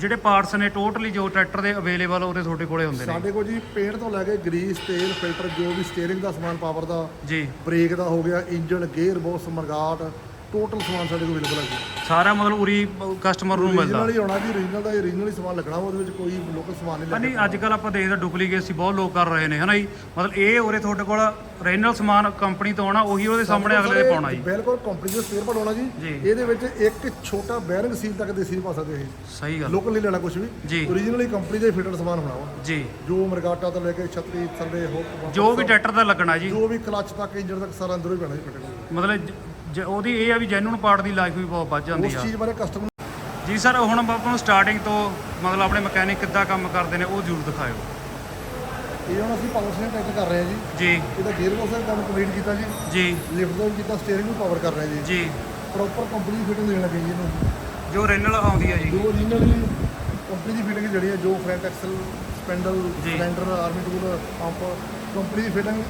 ਜਿਹੜੇ ਪਾਰਟਸ ਨੇ ਟੋਟਲੀ ਜੋ ਟਰੈਕਟਰ ਦੇ ਅਵੇਲੇਬਲ ਉਹਦੇ ਤੁਹਾਡੇ ਕੋਲੇ ਹੁੰਦੇ ਨੇ। ਸਾਡੇ ਕੋਲ ਜੀ ਪੇਂਟ ਤੋਂ ਲੈ ਕੇ ਗਰੀਸ ਤੇਲ ਫਿਲਟਰ ਜੋ ਵੀ ਸਟੀਅਰਿੰਗ ਦਾ ਸਮਾਨ ਪਾਵਰ ਦਾ ਜੀ। ਬ੍ਰੇਕ ਦਾ ਹੋ ਗਿਆ ਇੰਜਨ ਗੇਅਰ ਬਾਕਸ ਮਰਗਾਟ ਟੋਟਲ ਸਮਾਨ ਸਾਡੇ ਕੋਲ ਅਵੇਲੇਬਲ ਹੈ ਜੀ। ਸਾਰਾ ਮਤਲਬ ਉਰੀ ਕਸਟਮਰ ਨੂੰ ਮਿਲਦਾ। Original ਹੀ ਆਉਣਾ ਜੀ origignal ਦਾ origignal ਹੀ ਸਮਾਨ ਲੱਗਣਾ ਵਾ, ਉਹਦੇ ਵਿੱਚ ਕੋਈ ਲੋਕਲ ਸਮਾਨ ਨਹੀਂ ਹਾਂ, ਨਹੀਂ ਲੱਗਣਾ। ਅੱਜ ਕੱਲ ਆਪਾਂ ਦੇਖਦੇ ਡੁਪਲੀਕੇਟ ਸੀ ਬਹੁਤ ਲੋਕ ਕਰ ਰਹੇ ਨੇ ਹਨਾ ਜੀ? ਮਤਲਬ ਇਹ ਉਰੇ ਤੁਹਾਡੇ ਕੋਲ ਰੀਜਨਲ ਸਮਾਨ ਕੰਪਨੀ ਤੋਂ ਆਉਣਾ ਉਹੀ ਉਹਦੇ ਸਾਹਮਣੇ ਅਗਲੇ ਦੇ ਪਾਉਣਾ ਜੀ। ਬਿਲਕੁਲ ਕੰਪਨੀ ਦਾ ਸਪੇਅਰ ਬਣਾਉਣਾ ਜੀ। ਜੀ। ਇਹਦੇ ਵਿੱਚ ਇੱਕ ਛੋਟਾ ਬੈਰਿੰਗ ਸੀਲ ਤੱਕ ਦੇ ਸੀਲ ਪਾ ਸਕਦੇ ਇਹ। ਸਹੀ ਗੱਲ। ਲੋਕਲ ਨਹੀਂ ਲੈਣਾ ਕੁਝ ਵੀ। ਜੀ। originally ਕੰਪਨੀ ਦਾ ਫਿਟਡ ਸਮਾਨ ਹੋਣਾ ਵਾ। ਜੀ। ਜੋ ਮਰਗਾਟਾ ਤੋਂ ਲੈ ਕੇ ਛਤਰੀ ਥੱਲੇ ਹੁੱਕ ਜੋ ਵੀ ਟਰੈਕਟਰ ਦਾ ਲੱਗਣਾ ਜੀ। ਜੋ ਵੀ ਕਲੱਚ ਤੱਕ ਇੰਜਨ ਤੱਕ ਸਾਰਾ ਅੰਦਰੋਂ ਹੀ ਪੈਣਾ ਜੀ ਫਿਟਡ ਮਤਲਬ ਜ- ਜ- ਉਹਦੀ ਇਹ ਆ ਵੀ ਜੈਨੂਨ ਪਾਰਟ ਦੀ ਲਾਈਫ ਵੀ ਬਹੁਤ ਵੱਧ ਜਾਂਦੀ ਉਸ ਆ ਚੀਜ਼ ਬਾਰੇ ਕਸਟਮਰ ਜੀ ਸਰ ਹੁਣ ਆਪਾਂ ਨੂੰ ਸਟਾਰਟਿੰਗ ਤੋਂ ਮਤਲਬ ਆਪਣੇ ਮਕੈਨਿਕ ਕਿੱਦਾਂ ਕੰਮ ਕਰਦੇ ਨੇ ਉਹ ਜ਼ਰੂਰ ਦਿਖਾਇਓ। ਇਹ ਹੁਣ ਅਸੀਂ ਪਾਵਰ ਸਟੀਅਰਿੰਗ ਟੈਕਟ ਕਰ ਰਹੇ ਹਾਂ ਜੀ। ਜੀ। ਇਹਦਾ ਗੇਅਰ ਬਾਕਸ ਦਾ ਕੰਮ ਕੰਪਲੀਟ ਕੀਤਾ ਜੀ। ਜੀ। ਲਿਫਟ ਦਾ ਵੀ ਕੀਤਾ ਸਟੀਅਰਿੰਗ ਨੂੰ ਪਾਵਰ ਕਰ ਰਹੇ ਹਾਂ ਜੀ। ਜੀ। ਪ੍ਰੋਪਰ ਕੰਪਨੀ ਦੀ ਫਿਟਿੰਗ ਦੇਣ ਲੱਗੇ ਜੀ ਇਹਨੂੰ। ਜੋ ਰੀਜਨਲ ਆਉਂਦੀ ਆ ਜੀ। ਜੋ originally ਕੰਪਨੀ ਦੀ ਫਿਟਿੰਗ ਜਿਹੜੀ ਹੈ ਜੋ ਫਰੰਟ ਐਕਸਲ ਸਪੈਂਡਲ ਜੀ। Cylinder army tool pump company ਦੀ ਫਿਟਿੰਗ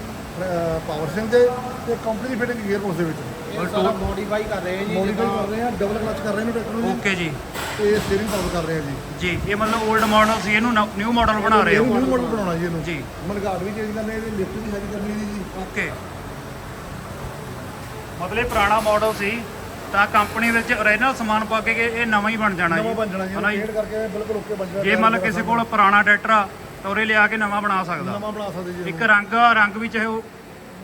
ਪਾਵਰ ਸਿੰਘ ਦੇ ਤੇ ਕੰਪਨੀ ਦੀ ਫਿਟਿੰਗ ਗੇਅਰ ਬਾਕਸ ਦੇ ਵਿੱਚ। ਇਹ ਸਾਰਾ ਮੋਡੀਫਾਈ ਕਰ ਰਹੇ ਜੀ ਮੋਡੀਫਾਈ ਕਰ ਰਹੇ ਹਾਂ ਡਬਲ ਕਲਚ ਕਰ ਰਹੇ ਨੇ ਟਰੈਕਟਰ ਨੂੰ ਜੀ। ਓਕੇ ਜੀ। ਤੇ ਸਟੀਅਰਿੰਗ ਪਾਵਰ ਕਰ ਰਹੇ ਹਾਂ ਜੀ। ਜੀ ਇਹ ਮਤਲਬ 올ਡ ਮਾਡਲ ਸੀ ਇਹਨੂੰ ਨਿਊ ਮਾਡਲ ਬਣਾ ਰਹੇ ਹੋ। ਨਿਊ ਮਾਡਲ ਬਣਾਉਣਾ ਜੀ ਇਹਨੂੰ। ਜੀ। ਮਨਗਾਟ ਵੀ ਚੇਂਜ ਕਰਨੇ ਇਹਦੀ ਲਿਫਟ ਵੀ ਹੈਵੀ ਕਰਨੀ ਜੀ। ਓਕੇ ਮਤਲਬ ਇਹ ਪੁਰਾਣਾ ਮਾਡਲ ਸੀ ਤਾਂ ਕੰਪਨੀ ਵਿੱਚ ਓਰੀਜਨਲ ਸਮਾਨ ਪਾ ਕੇ ਇਹ ਨਵਾਂ ਹੀ ਬਣ ਜਾਣਾ ਨਵਾਂ ਬਣ ਜਾਣਾ ਜੀ ਪੇਂਟ ਕਰਕੇ ਬਿਲਕੁਲ ਓਕੇ ਬਣ ਜਾਣਾ। ਜੇ ਮੰਨ ਕਿਸੇ ਕੋਲ ਪੁਰਾਣਾ ਟਰੈਕਟਰ ਆ ਤਾਂ ਉਰੇ ਲਿਆ ਕੇ ਨਵਾਂ ਬਣਾ ਸਕਦਾ। ਨਵਾਂ ਬਣਾ ਸਕਦੇ ਜੀ ਇੱਕ ਰੰਗ ਰੰਗ ਵੀ ਚਾਹੇ ਉਹ